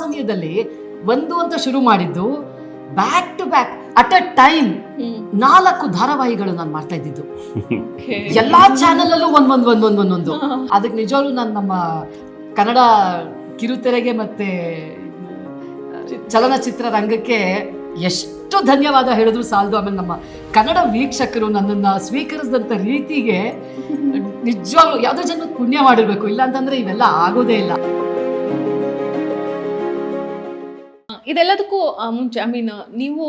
ಸಮಯದಲ್ಲಿ ಒಂದು ಅಂತ ಶುರು ಮಾಡಿದ್ದು back to back at a time ನಾಲ್ಕು ಧಾರಾವಾಹಿಗಳು ನಾನು ಮಾಡ್ತಾ ಇದ್ದಿದ್ದು. ಎಲ್ಲಾ ಚಾನೆಲ್ ಅಲ್ಲೂ ಒಂದ್ ಒಂದ್ ಒಂದ್ ಒಂದ್ ಒಂದೊಂದು ಅದಕ್ಕೆ ನಿಜವಾಗ್ಲೂ ನಾನು ನಮ್ಮ ಕನ್ನಡ ಕಿರುತೆರೆಗೆ ಮತ್ತೆ ಚಲನಚಿತ್ರ ರಂಗಕ್ಕೆ ಎಷ್ಟು ಧನ್ಯವಾದ ಹೇಳಿದ್ರು ಸಾಲದು. ಆಮೇಲೆ ನಮ್ಮ ಕನ್ನಡ ವೀಕ್ಷಕರು ನನ್ನನ್ನು ಸ್ವೀಕರಿಸಿದಂಥ ರೀತಿಗೆ ನಿಜವಾಗ್ಲೂ ಯಾವುದೋ ಜನ ಪುಣ್ಯ ಮಾಡಿರ್ಬೇಕು. ಇಲ್ಲ ಅಂತಂದ್ರೆ ಇವೆಲ್ಲ ಆಗೋದೇ ಇಲ್ಲ. ಇದೆಲ್ಲದಕ್ಕೂ ಆ, ಮುಂಚೆ ಐ ಮೀನ್ ನೀವು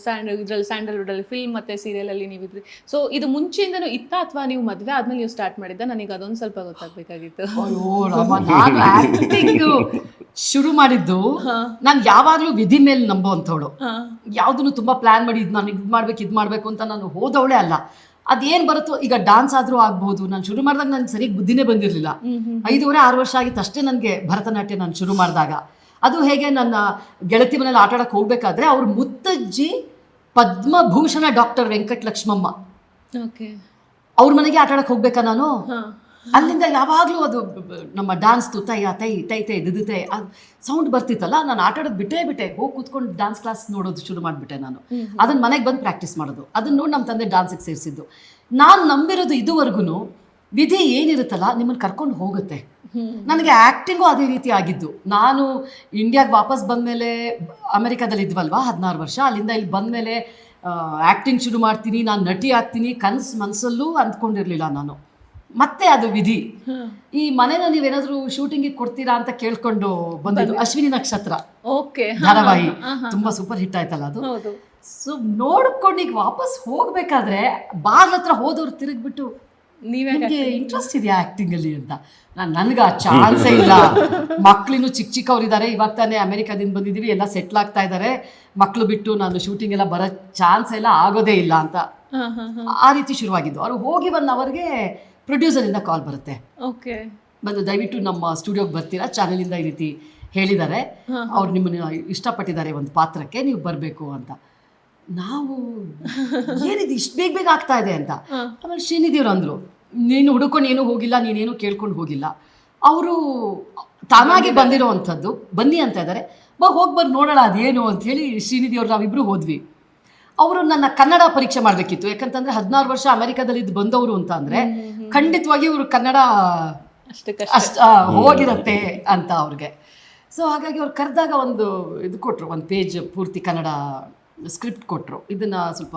ಸ್ಯಾಂಡಲ್ ಇದ್ರಲ್ಲಿ ಸ್ಯಾಂಡಲ್ವುಡ್ ಅಲ್ಲಿ ಫಿಲ್ಮ್ ಮತ್ತೆ ಸೀರಿಯಲ್ ಅಲ್ಲಿ ನೀವು ಇದ್ರಿ ಸೊ ಇದು ಮುಂಚೆಯಿಂದನೂ ಇತ್ತ ಅಥವಾ ನೀವು ಮದುವೆ ಆದ್ಮೇಲೆ ನೀವು ಸ್ಟಾರ್ಟ್ ಮಾಡಿದ್ದ? ನನಗೆ ಅದೊಂದು ಸ್ವಲ್ಪ ಗೊತ್ತಾಗ್ಬೇಕಾಗಿತ್ತು. ಅಯ್ಯೋ ಶುರು ಮಾಡಿದ್ದು ನಾನು ಯಾವಾಗ್ಲೂ ವಿಧಿ ಮೇಲೆ ನಂಬೋ ಅಂತವಳು ಯಾವುದನ್ನು ತುಂಬಾ ಪ್ಲಾನ್ ಮಾಡಿ ಇದು ನಾನು ಇದು ಮಾಡ್ಬೇಕು ಇದು ಮಾಡ್ಬೇಕು ಅಂತ ನಾನು ಹೋದವಳೇ ಅಲ್ಲ. ಅದೇನ್ ಬರುತ್ತೋ ಈಗ ಡಾನ್ಸ್ ಆದ್ರೂ ಆಗ್ಬಹುದು ನಾನು ಶುರು ಮಾಡಿದಾಗ ನಾನು ಸರಿಯಾಗಿ ಬುದ್ಧಿನೇ ಬಂದಿರಲಿಲ್ಲ. ಐದೂವರೆ ಆರು ವರ್ಷ ಆಗಿತ್ತು ಅಷ್ಟೇ ನನಗೆ ಭರತನಾಟ್ಯ ನಾನು ಶುರು ಮಾಡಿದಾಗ. ಅದು ಹೇಗೆ ನನ್ನ ಗೆಳತಿ ಮನೇಲಿ ಆಟ ಆಡಕ್ಕೆ ಹೋಗ್ಬೇಕಾದ್ರೆ ಅವ್ರ ಮುತ್ತಜ್ಜಿ ಪದ್ಮಭೂಷಣ ಡಾಕ್ಟರ್ ವೆಂಕಟ ಲಕ್ಷ್ಮಮ್ಮ. ಓಕೆ. ಅವ್ರ ಮನೆಗೆ ಆಟ ಆಡಕ್ಕೆ ಹೋಗ್ಬೇಕಾ ನಾನು? ಅಲ್ಲಿಂದ ಯಾವಾಗಲೂ ಅದು ನಮ್ಮ ಡಾನ್ಸ್ ನಮ್ಮ ತೈ ತೈ ಆ ತೈ ದಿದು ತೈ ದಿದಿತೆ ಅದು ಸೌಂಡ್ ಬರ್ತಿತ್ತಲ್ಲ ನಾನು ಆಟ ಆಡೋದು ಬಿಟ್ಟೇ ಬಿಟ್ಟೆ. ಹೋಗಿ ಕೂತ್ಕೊಂಡು ಡ್ಯಾನ್ಸ್ ಕ್ಲಾಸ್ ನೋಡೋದು ಶುರು ಮಾಡಿಬಿಟ್ಟೆ ನಾನು. ಅದನ್ನ ಮನೆಗೆ ಬಂದು ಪ್ರಾಕ್ಟೀಸ್ ಮಾಡೋದು. ಅದನ್ನ ನೋಡಿ ನಮ್ಮ ತಂದೆ ಡ್ಯಾನ್ಸಿಗೆ ಸೇರಿಸಿದ್ದು. ನಾನು ನಂಬಿರೋದು ಇದುವರೆಗೂ ವಿಧಿ ಏನಿರುತ್ತಲ್ಲ ನಿಮ್ಮನ್ನು ಕರ್ಕೊಂಡು ಹೋಗುತ್ತೆ. ನನಗೆ ಆಕ್ಟಿಂಗು ಅದೇ ರೀತಿ ಆಗಿದ್ದು. ನಾನು ಇಂಡಿಯಾಗೆ ವಾಪಸ್ ಬಂದಮೇಲೆ ಅಮೆರಿಕಾದಲ್ಲಿ ಇದ್ವಲ್ವಾ ಹದಿನಾರು ವರ್ಷ. ಅಲ್ಲಿಂದ ಇಲ್ಲಿ ಬಂದಮೇಲೆ ಆ್ಯಕ್ಟಿಂಗ್ ಶುರು ಮಾಡ್ತೀನಿ ನಾನು ನಟಿ ಆಗ್ತೀನಿ ಕನಸು ಮನಸ್ಸಲ್ಲೂ ಅಂದ್ಕೊಂಡಿರಲಿಲ್ಲ ನಾನು. ಮತ್ತೆ ಅದು ವಿಧಿ. ಈ ಮನೇನ ನೀವೇನಾದ್ರೂ ಶೂಟಿಂಗಿಗೆ ಕೊಡ್ತೀರಾ ಅಂತ ಕೇಳ್ಕೊಂಡು ಬಂದಿದ್ದು ಅಶ್ವಿನಿ ನಕ್ಷತ್ರ. ಓಕೆ. ಧಾರಾವಾಹಿ. ತುಂಬಾ ಸೂಪರ್ ಹಿಟ್ ಆಯ್ತಲ್ಲ ಅದು. ಸೊ ನೋಡ್ಕೊಂಡು ಈಗ ವಾಪಸ್ ಹೋಗ್ಬೇಕಾದ್ರೆ ಬಾಗ್ಲ ಹತ್ರ ಹೋದವ್ರು ತಿರುಗ್ಬಿಟ್ಟು ನಿಮ್ಗೆ ಇಂಟ್ರೆಸ್ಟ್ ಇದೆಯಾ ಆಕ್ಟಿಂಗ್ ಅಲ್ಲಿ ಅಂತ? ನಾನು ನನ್ಗೆ ಆ ಚಾನ್ಸೇ ಇಲ್ಲ. ಮಕ್ಳಿನ್ನು ಚಿಕ್ಕ ಚಿಕ್ಕವರಿದ್ದಾರೆ ಇವಾಗ ತಾನೇ ಅಮೆರಿಕಾದಿಂದ ಬಂದಿದ್ದೀವಿ ಎಲ್ಲ ಸೆಟ್ಲ್ ಆಗ್ತಾ ಇದ್ದಾರೆ ಮಕ್ಕಳು ಬಿಟ್ಟು ನಾನು ಶೂಟಿಂಗ್ ಎಲ್ಲ ಬರೋ ಚಾನ್ಸ್ ಎಲ್ಲ ಆಗೋದೇ ಇಲ್ಲ ಅಂತ. ಆ ರೀತಿ ಶುರುವಾಗಿದ್ದು. ಅವ್ರು ಹೋಗಿ ಬಂದು ಅವರಿಗೆ ಪ್ರೊಡ್ಯೂಸರಿಂದ ಕಾಲ್ ಬರುತ್ತೆ. ಓಕೆ ಬಂದು ದಯವಿಟ್ಟು ನಮ್ಮ ಸ್ಟುಡಿಯೋಗೆ ಬರ್ತೀರಾ? ಚಾನಲಿಂದ ಈ ರೀತಿ ಹೇಳಿದ್ದಾರೆ. ಅವ್ರು ನಿಮ್ಮನ್ನು ಇಷ್ಟಪಟ್ಟಿದ್ದಾರೆ ಒಂದು ಪಾತ್ರಕ್ಕೆ ನೀವು ಬರಬೇಕು ಅಂತ. ನಾವು ಏನಿದು ಇಷ್ಟು ಬೇಗ ಬೇಗ ಆಗ್ತಾ ಇದೆ ಅಂತ. ಆಮೇಲೆ ಶ್ರೀನಿಧಿಯವ್ರು ಅಂದರು ನೀನು ಹುಡುಕೊಂಡು ಏನೂ ಹೋಗಿಲ್ಲ ನೀನೇನು ಕೇಳ್ಕೊಂಡು ಹೋಗಿಲ್ಲ. ಅವರು ತಾನಾಗಿ ಬಂದಿರೋವಂಥದ್ದು ಬನ್ನಿ ಅಂತ ಇದ್ದಾರೆ. ಬಾ ಹೋಗಿ ಬರ್ ನೋಡೋಣ ಅದೇನು ಅಂತ ಹೇಳಿ ಶ್ರೀನಿಧಿಯವ್ರು ನಾವಿಬ್ಬರು ಹೋದ್ವಿ. ಅವರು ನನ್ನ ಕನ್ನಡ ಪರೀಕ್ಷೆ ಮಾಡಬೇಕಿತ್ತು. ಯಾಕಂತಂದ್ರೆ ಹದಿನಾರು ವರ್ಷ ಅಮೆರಿಕಾದಲ್ಲಿ ಇದ್ದು ಬಂದವರು ಅಂತ ಅಂದ್ರೆ ಖಂಡಿತವಾಗಿ ಇವರು ಕನ್ನಡ ಅಷ್ಟ ಹೋಗಿರತ್ತೆ ಅಂತ ಅವ್ರಿಗೆ. ಸೊ ಹಾಗಾಗಿ ಅವ್ರು ಕರೆದಾಗ ಒಂದು ಇದು ಕೊಟ್ಟರು ಒಂದು ಪೇಜ್ ಪೂರ್ತಿ ಕನ್ನಡ ಸ್ಕ್ರಿಪ್ಟ್ ಕೊಟ್ಟರು ಇದನ್ನ ಸ್ವಲ್ಪ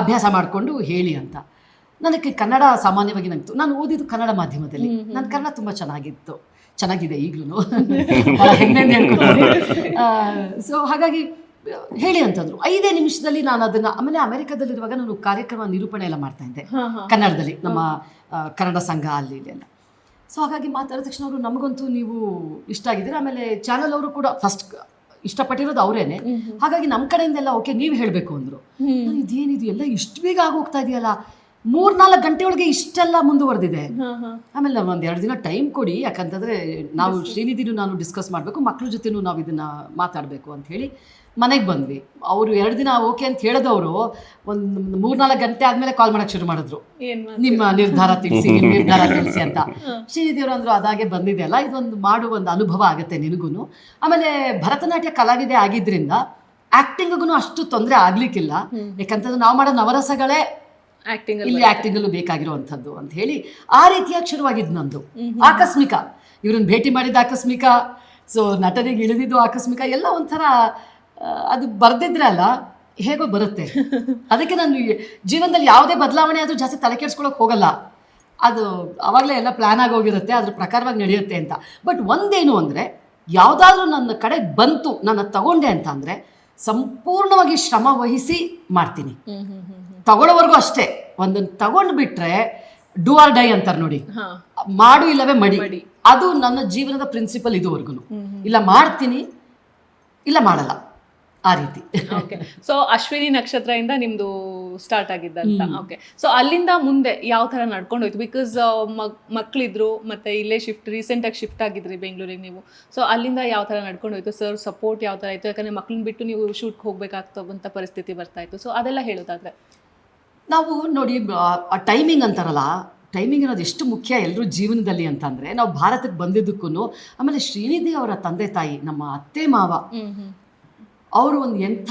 ಅಭ್ಯಾಸ ಮಾಡಿಕೊಂಡು ಹೇಳಿ ಅಂತ. ನನಗೆ ಕನ್ನಡ ಸಾಮಾನ್ಯವಾಗಿ ನಂಗೆ ನಾನು ಓದಿದ್ದು ಕನ್ನಡ ಮಾಧ್ಯಮದಲ್ಲಿ. ನನ್ನ ಕನ್ನಡ ತುಂಬ ಚೆನ್ನಾಗಿತ್ತು. ಚೆನ್ನಾಗಿದೆ ಈಗಲೂ ಸೊ ಹಾಗಾಗಿ ಹೇಳಿ ಅಂತಂದ್ರು. ಐದೇ ನಿಮಿಷದಲ್ಲಿ ನಾನು ಅದನ್ನ ಆಮೇಲೆ ಅಮೆರಿಕದಲ್ಲಿರುವಾಗ ನಾನು ಕಾರ್ಯಕ್ರಮ ನಿರೂಪಣೆ ಎಲ್ಲ ಮಾಡ್ತಾ ಇದ್ದೆ. ಕನ್ನಡದಲ್ಲಿ ನಮ್ಮ ಕನ್ನಡ ಸಂಘ ಅಲ್ಲಿ ಇಲ್ಲಿ ಎಲ್ಲ. ಸೊ ಹಾಗಾಗಿ ಮಾತಾಡಿದ ತಕ್ಷಣ ಅವರು ನಮಗಂತೂ ನೀವು ಇಷ್ಟ ಆಗಿದ್ದೀರಾ. ಆಮೇಲೆ ಚಾನಲ್ ಅವರು ಕೂಡ ಫಸ್ಟ್ ಇಷ್ಟಪಟ್ಟಿರೋದು ಅವರೇನೆ. ಹಾಗಾಗಿ ನಮ್ಮ ಕಡೆಯಿಂದೆಲ್ಲ ಓಕೆ ನೀವು ಹೇಳಬೇಕು ಅಂದರು. ಇದೇನಿದು? ಎಲ್ಲ ಇಷ್ಟು ಬೇಗ ಆಗೋಗ್ತಾ ಇದೆಯಲ್ಲ? ಮೂರ್ನಾಲ್ಕು ಗಂಟೆ ಒಳಗೆ ಇಷ್ಟೆಲ್ಲ ಮುಂದುವರೆದಿದೆ. ಆಮೇಲೆ ನಾವು ಒಂದು ಎರಡು ದಿನ ಟೈಮ್ ಕೊಡಿ ಯಾಕಂತಂದ್ರೆ ನಾವು ಶ್ರೀನಿಧಿನೂ ನಾನು ಡಿಸ್ಕಸ್ ಮಾಡಬೇಕು ಮಕ್ಳ ಜೊತೆನೂ ನಾವು ಇದನ್ನ ಮಾತಾಡಬೇಕು ಅಂತ ಹೇಳಿ ಮನೆಗೆ ಬಂದ್ವಿ. ಅವರು ಎರಡು ದಿನ ಓಕೆ ಅಂತ ಹೇಳಿದವರು ಒಂದು ಮೂರ್ನಾಲ್ಕು ಗಂಟೆ ಆದಮೇಲೆ ಕಾಲ್ ಮಾಡೋಕೆ ಶುರು ಮಾಡಿದ್ರು. ನಿಮ್ಮ ನಿರ್ಧಾರ ತಿಳಿಸಿ ನಿಮ್ಮ ನಿರ್ಧಾರ ತಿಳಿಸಿ ಅಂತ. ಶ್ರೀನಿಧಿಯವರು ಅಂದ್ರು ಅದಾಗೆ ಬಂದಿದೆಯಲ್ಲ ಇದೊಂದು ಮಾಡುವ ಒಂದು ಅನುಭವ ಆಗುತ್ತೆ ನಿನಗೂ ಆಮೇಲೆ ಭರತನಾಟ್ಯ ಕಲಾವಿದೆ ಆಗಿದ್ರಿಂದ ಆಕ್ಟಿಂಗ್ಗೂ ಅಷ್ಟು ತೊಂದರೆ ಆಗ್ಲಿಕ್ಕಿಲ್ಲ. ಯಾಕಂತಂದ್ರೆ ನಾವು ಮಾಡೋ ನವರಸಗಳೇ ಇಲ್ಲಿ ಆಕ್ಟಿಂಗ್ ಅಲ್ಲೂ ಬೇಕಾಗಿರುವಂಥದ್ದು ಅಂತ ಹೇಳಿ ಆ ರೀತಿಯಾಗಿ ಶುರುವಾಗಿದ್ದು ನಂದು. ಆಕಸ್ಮಿಕ. ಇವ್ರನ್ನ ಭೇಟಿ ಮಾಡಿದ ಆಕಸ್ಮಿಕ. ಸೊ ನಟನೆಗೆ ಇಳಿದಿದ್ದು ಆಕಸ್ಮಿಕ. ಎಲ್ಲ ಒಂಥರ ಅದು ಬರ್ದಿದ್ರೆ ಅಲ್ಲ ಹೇಗೋ ಬರುತ್ತೆ. ಅದಕ್ಕೆ ನಾನು ಜೀವನದಲ್ಲಿ ಯಾವುದೇ ಬದಲಾವಣೆ ಆದರೂ ಜಾಸ್ತಿ ತಲೆ ಕೆಡಿಸ್ಕೊಳಕ್ಕೆ ಹೋಗಲ್ಲ. ಅದು ಅವಾಗಲೇ ಎಲ್ಲ ಪ್ಲಾನ್ ಆಗೋಗಿರುತ್ತೆ ಅದ್ರ ಪ್ರಕಾರವಾಗಿ ನಡೆಯುತ್ತೆ ಅಂತ. ಬಟ್ ಒಂದೇನು ಅಂದರೆ ಯಾವುದಾದ್ರೂ ನನ್ನ ಕಡೆ ಬಂತು ನನ್ನ ತಗೊಂಡೆ ಅಂತ ಅಂದರೆ ಸಂಪೂರ್ಣವಾಗಿ ಶ್ರಮ ವಹಿಸಿ ಮಾಡ್ತೀನಿ. ತಗೊಳ್ಳೋವರೆಗೂ ಅಷ್ಟೇ. ಒಂದನ್ನು ತಗೊಂಡು ಬಿಟ್ರೆ ಡೂ ಆರ್ ಡೈ ಅಂತಾರೆ ನೋಡಿ. ಮಾಡು ಇಲ್ಲವೇ ಮಡಿ. ಅದು ನನ್ನ ಜೀವನದ ಪ್ರಿನ್ಸಿಪಲ್ ಇದುವರೆಗೂ ಇಲ್ಲ ಮಾಡ್ತೀನಿ ಇಲ್ಲ ಮಾಡಲ್ಲ. ಆ ರೀತಿ. ಓಕೆ. ಸೊ ಅಶ್ವಿನಿ ನಕ್ಷತ್ರದಿಂದ ನಿಮ್ದು ಸ್ಟಾರ್ಟ್ ಆಗಿದ್ದಂತ. ಓಕೆ. ಸೊ ಅಲ್ಲಿಂದ ಮುಂದೆ ಯಾವ ತರ ನಡ್ಕೊಂಡು ಹೋಯ್ತು? ಬಿಕಾಸ್ ಮಕ್ಳಿದ್ರು ಮತ್ತೆ ಇಲ್ಲೇ ಶಿಫ್ಟ್ ರೀಸೆಂಟ್ ಆಗಿ ಶಿಫ್ಟ್ ಆಗಿದ್ರಿ ಬೆಂಗಳೂರಿಗೆ ನೀವು. ಸೊ ಅಲ್ಲಿಂದ ಯಾವ ತರ ನಡ್ಕೊಂಡು ಹೋಯ್ತು? ಸರ್ ಸಪೋರ್ಟ್ ಯಾವ ತರ ಆಯ್ತು? ಯಾಕಂದ್ರೆ ಮಕ್ಳನ್ನ ಬಿಟ್ಟು ನೀವು ಶೂಟ್ ಹೋಗ್ಬೇಕಾಗ್ತವಂತ ಪರಿಸ್ಥಿತಿ ಬರ್ತಾ ಇತ್ತು. ಸೊ ಅದೆಲ್ಲ ಹೇಳೋದಾದ್ರೆ. ನಾವು ನೋಡಿ ಆ ಟೈಮಿಂಗ್ ಅಂತಾರಲ್ಲ ಟೈಮಿಂಗ್ ಅನ್ನೋದು ಎಷ್ಟು ಮುಖ್ಯ ಎಲ್ಲರೂ ಜೀವನದಲ್ಲಿ ಅಂತಂದರೆ ನಾವು ಭಾರತಕ್ಕೆ ಬಂದಿದ್ದಕ್ಕೂ ಆಮೇಲೆ ಶ್ರೀನಿಧಿ ಅವರ ತಂದೆ ತಾಯಿ ನಮ್ಮ ಅತ್ತೆ ಮಾವ ಅವರು ಒಂದು ಎಂಥ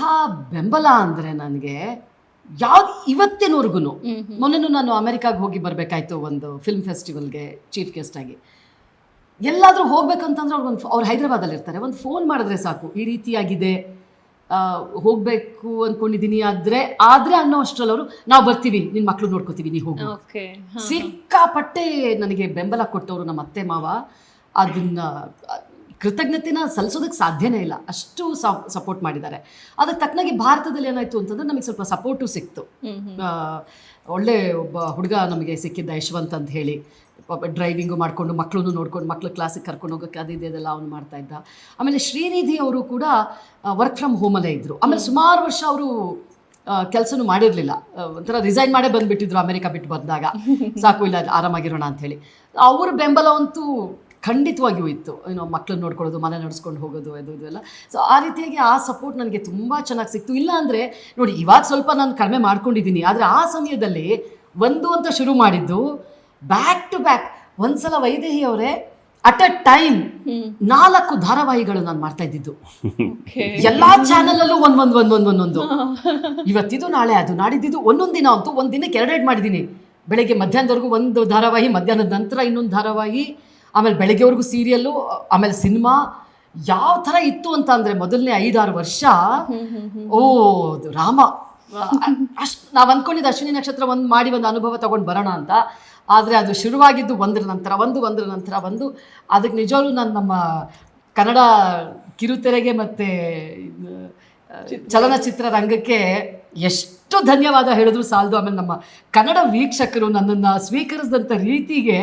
ಬೆಂಬಲ ಅಂದರೆ ನನಗೆ ಯಾವ ಇವತ್ತಿನವರೆಗೂ ಮೊನ್ನೆ ಮೊನ್ನೆನೂ ನಾನು ಅಮೆರಿಕಾಗೆ ಹೋಗಿ ಬರಬೇಕಾಯ್ತು ಒಂದು ಫಿಲ್ಮ್ ಫೆಸ್ಟಿವಲ್ಗೆ ಚೀಫ್ ಗೆಸ್ಟ್ ಆಗಿ. ಎಲ್ಲಾದರೂ ಹೋಗ್ಬೇಕಂತಂದ್ರೆ ಅವ್ರಿಗೊಂದು ಅವ್ರು ಹೈದರಾಬಾದಲ್ಲಿ ಇರ್ತಾರೆ ಒಂದು ಫೋನ್ ಮಾಡಿದ್ರೆ ಸಾಕು ಈ ರೀತಿಯಾಗಿದೆ. ಹೋಗ್ಬೇಕು ಅಂದ್ಕೊಂಡಿದ್ದೀನಿ ಆದ್ರೆ ಆದ್ರೆ ಅನ್ನೋ ಅಷ್ಟ್ರಲ್ಲಿ ಅವರು ನಾವು ಬರ್ತೀವಿ ನಿನ್ ಮಕ್ಕಳು ನೋಡ್ಕೋತೀವಿ ನೀವು ಹೋಗು. ಸಿಕ್ಕಾಪಟ್ಟೆ ನನಗೆ ಬೆಂಬಲ ಕೊಟ್ಟವರು ನಮ್ಮ ಅತ್ತೆ ಮಾವ. ಅದನ್ನ ಕೃತಜ್ಞತೆನ ಸಲ್ಲಿಸೋದಕ್ಕೆ ಸಾಧ್ಯನೇ ಇಲ್ಲ. ಅಷ್ಟು ಸಪೋರ್ಟ್ ಮಾಡಿದ್ದಾರೆ. ಅದಕ್ಕೆ ತಕ್ಕನಾಗಿ ಭಾರತದಲ್ಲಿ ಏನಾಯ್ತು ಅಂತಂದ್ರೆ ನಮಗೆ ಸ್ವಲ್ಪ ಸಪೋರ್ಟು ಸಿಕ್ತು. ಒಳ್ಳೆ ಒಬ್ಬ ಹುಡುಗ ನಮಗೆ ಸಿಕ್ಕಿದ್ದ ಯಶವಂತ್ ಅಂತ ಹೇಳಿ. ಡ್ರೈವಿಂಗು ಮಾಡಿಕೊಂಡು ಮಕ್ಕಳನ್ನು ನೋಡ್ಕೊಂಡು ಮಕ್ಕಳು ಕ್ಲಾಸಿಗೆ ಕರ್ಕೊಂಡು ಹೋಗೋಕ್ಕೆ ಅದು ಇದು ಇದೆಲ್ಲ ಅವನು ಮಾಡ್ತಾ ಇದ್ದ. ಆಮೇಲೆ ಶ್ರೀನಿಧಿ ಅವರು ಕೂಡ ವರ್ಕ್ ಫ್ರಮ್ ಹೋಮಲ್ಲೇ ಇದ್ದರು ಆಮೇಲೆ ಸುಮಾರು ವರ್ಷ ಅವರು ಕೆಲಸನೂ ಮಾಡಿರಲಿಲ್ಲ. ಒಂಥರ ರಿಸೈನ್ ಮಾಡೇ ಬಂದುಬಿಟ್ಟಿದ್ರು ಅಮೆರಿಕ ಬಿಟ್ಟು ಬಂದಾಗ. ಸಾಕು, ಇಲ್ಲ, ಆರಾಮಾಗಿರೋಣ ಅಂಥೇಳಿ ಅವ್ರ ಬೆಂಬಲ ಅಂತೂ ಖಂಡಿತವಾಗಿಯೂ ಇತ್ತು. ಏನೋ ಮಕ್ಕಳನ್ನ ನೋಡ್ಕೊಳ್ಳೋದು, ಮನೆ ನಡೆಸ್ಕೊಂಡು ಹೋಗೋದು, ಅದು ಇದು ಎಲ್ಲ. ಸೊ ಆ ರೀತಿಯಾಗಿ ಆ ಸಪೋರ್ಟ್ ನನಗೆ ತುಂಬ ಚೆನ್ನಾಗಿ ಸಿಕ್ತು. ಇಲ್ಲ ಅಂದರೆ, ನೋಡಿ, ಇವಾಗ ಸ್ವಲ್ಪ ನಾನು ಕಡಿಮೆ ಮಾಡ್ಕೊಂಡಿದ್ದೀನಿ. ಆದರೆ ಆ ಸಮಯದಲ್ಲಿ ಒಂದು ಅಂತ ಶುರು ಮಾಡಿದ್ದು ಬ್ಯಾಕ್ ಟು ಬ್ಯಾಕ್ ಒಂದ್ಸಲ ವೈದೇಹಿ ಅವರೇ ಅಟ್ ಅ ಟೈಮ್ ನಾಲ್ಕು ಧಾರಾವಾಹಿಗಳು ನಾನು ಮಾಡ್ತಾ ಇದ್ದಿದ್ದು. ಎಲ್ಲಾ ಚಾನಲ್ ಅಲ್ಲೂ ಒಂದ್ ಒಂದ್ ಒಂದ್ ಒಂದ್ ಒಂದೊಂದು ಇವತ್ತಿದು ನಾಳೆ ಅದು ನಾಡಿದ್ದು ಒಂದೊಂದು ದಿನ ಅಂತೂ ಒಂದ್ ದಿನಕ್ಕೆ ಎರಡೆರಡು ಮಾಡಿದ್ದೀನಿ ಬೆಳಗ್ಗೆ ಮಧ್ಯಾಹ್ನದವರೆಗೂ ಒಂದು ಧಾರಾವಾಹಿ ಮಧ್ಯಾಹ್ನದ ನಂತರ ಇನ್ನೊಂದು ಧಾರಾವಾಹಿ ಆಮೇಲೆ ಬೆಳಗ್ಗೆವರೆಗೂ ಸೀರಿಯಲ್ಲು ಆಮೇಲೆ ಸಿನಿಮಾ ಯಾವ ಥರ ಇತ್ತು ಅಂತ ಅಂದರೆ ಮೊದಲನೇ ಐದಾರು ವರ್ಷ ಓ ರಾಮ. ಅಷ್ಟು ನಾವು ಅಂದ್ಕೊಂಡಿದ್ದು ಅಶ್ವಿನಿ ನಕ್ಷತ್ರ ಒಂದು ಮಾಡಿ ಒಂದು ಅನುಭವ ತಗೊಂಡು ಬರೋಣ ಅಂತ. ಆದರೆ ಅದು ಶುರುವಾಗಿದ್ದು ಒಂದರ ನಂತರ, ಒಂದು ಒಂದರ ನಂತರ ಒಂದು ಅದಕ್ಕೆ ನಿಜವಾಗ್ಲೂ ನಾನು ನಮ್ಮ ಕನ್ನಡ ಕಿರುತೆರೆಗೆ ಮತ್ತು ಚಲನಚಿತ್ರ ರಂಗಕ್ಕೆ ಎಷ್ಟು ಧನ್ಯವಾದ ಹೇಳಿದ್ರು ಸಾಲದು. ಆಮೇಲೆ ನಮ್ಮ ಕನ್ನಡ ವೀಕ್ಷಕರು ನನ್ನನ್ನು ಸ್ವೀಕರಿಸಿದಂಥ ರೀತಿಗೆ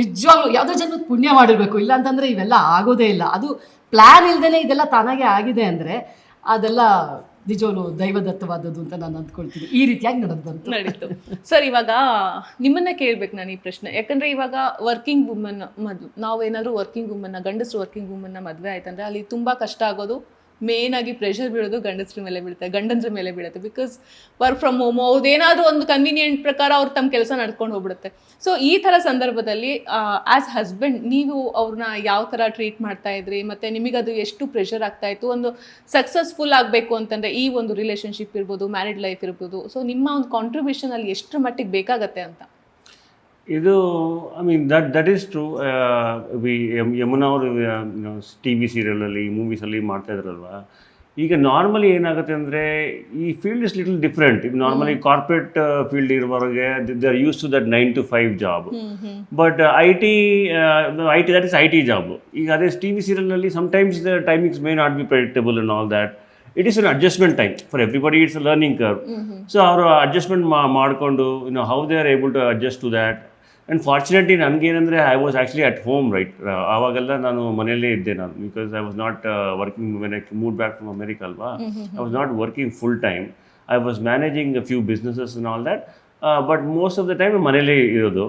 ನಿಜವಾಗ್ಲೂ ಯಾವುದೋ ಜನ ಪುಣ್ಯ ಮಾಡಿರಬೇಕು. ಇಲ್ಲ ಅಂತಂದರೆ ಇವೆಲ್ಲ ಆಗೋದೇ ಇಲ್ಲ. ಅದು ಪ್ಲ್ಯಾನ್ ಇಲ್ಲದೇ ಇದೆಲ್ಲ ತಾನಾಗೆ ಆಗಿದೆ ಅಂದರೆ ಅದೆಲ್ಲ ನಿಜವಾಗ್ಲೂ ದೈವದತ್ತವಾದದ್ದು ಅಂತ ನಾನು ಅಂದ್ಕೊಳ್ತೀನಿ. ಈ ರೀತಿಯಾಗಿ ನಡೆದು ಬಂತು. ನಡೀತು. ಸರ್, ಇವಾಗ ನಿಮ್ಮನ್ನ ಕೇಳ್ಬೇಕು ನಾನು ಈ ಪ್ರಶ್ನೆ. ಯಾಕಂದ್ರೆ ಇವಾಗ ವರ್ಕಿಂಗ್ ವುಮನ್ ಮದ್ ನಾವೇನಾದ್ರು ವರ್ಕಿಂಗ್ ವುಮನ್ನ ಗಂಡಸರು ವರ್ಕಿಂಗ್ ವುಮನ್ನ ಮದ್ವೆ ಆಯ್ತಂದ್ರೆ ಅಲ್ಲಿ ತುಂಬಾ ಕಷ್ಟ ಆಗೋದು. ಮೇನ್ ಆಗಿ ಪ್ರೆಷರ್ ಬೀಳೋದು ಗಂಡಸ್ರ ಮೇಲೆ ಬೀಳುತ್ತೆ ಗಂಡಂದ್ರ ಮೇಲೆ ಬೀಳುತ್ತೆ. ಬಿಕಾಸ್ ವರ್ಕ್ ಫ್ರಮ್ ಹೋಮ್ ಅವ್ರದ್ದೇನಾದರೂ ಒಂದು ಕನ್ವೀನಿಯೆಂಟ್ ಪ್ರಕಾರ ಅವ್ರು ತಮ್ಮ ಕೆಲಸ ನಡ್ಕೊಂಡು ಹೋಗ್ಬಿಡುತ್ತೆ. ಸೊ ಈ ಥರ ಸಂದರ್ಭದಲ್ಲಿ ಆಸ್ ಹಸ್ಬೆಂಡ್ ನೀವು ಅವ್ರನ್ನ ಯಾವ ಥರ ಟ್ರೀಟ್ ಮಾಡ್ತಾ ಇದ್ರಿ, ಮತ್ತೆ ನಿಮಗದು ಎಷ್ಟು ಪ್ರೆಷರ್ ಆಗ್ತಾ ಇತ್ತು, ಒಂದು ಸಕ್ಸಸ್ಫುಲ್ ಆಗಬೇಕು ಅಂತಂದರೆ ಈ ಒಂದು ರಿಲೇಷನ್ಶಿಪ್ ಇರ್ಬೋದು ಮ್ಯಾರಿಡ್ ಲೈಫ್ ಇರ್ಬೋದು. ಸೊ ನಿಮ್ಮ ಒಂದು ಕಾಂಟ್ರಿಬ್ಯೂಷನ್ ಅಲ್ಲಿ ಎಷ್ಟರ ಮಟ್ಟಿಗೆ ಬೇಕಾಗತ್ತೆ ಅಂತ? ಇದು I mean that that is true V Yamuna ಅವರು ಟಿ ವಿ ಸೀರಿಯಲಲ್ಲಿ ಮೂವೀಸಲ್ಲಿ ಮಾಡ್ತಾ ಇದ್ರಲ್ವಾ? ಈಗ ನಾರ್ಮಲಿ ಏನಾಗುತ್ತೆ ಅಂದರೆ ಈ field is little different normally corporate field ಇರುವವರೆಗೆ they are use to that nine to five job but I T I T that is I T job ಈಗ ಅದೇ T V ಸೀರಿಯಲ್ನಲ್ಲಿ sometimes the timings may not be predictable in all that it is an adjustment time for everybody it's a learning curve so ಅವರು adjustment ಮಾಡಿಕೊಂಡು ಇನ್ನು how they are able to adjust to that and fortunately ನನಗೇನೆಂದರೆ I was actually at home right ಆವಾಗೆಲ್ಲ ನಾನು ಮನೆಯಲ್ಲೇ ಇದ್ದೆ ನಾನು. Because I was not working moved back from America ಅಲ್ವಾ? I was not working full time I was managing few businesses in all that but most of the time ಮನೇಲೇ ಇರೋದು.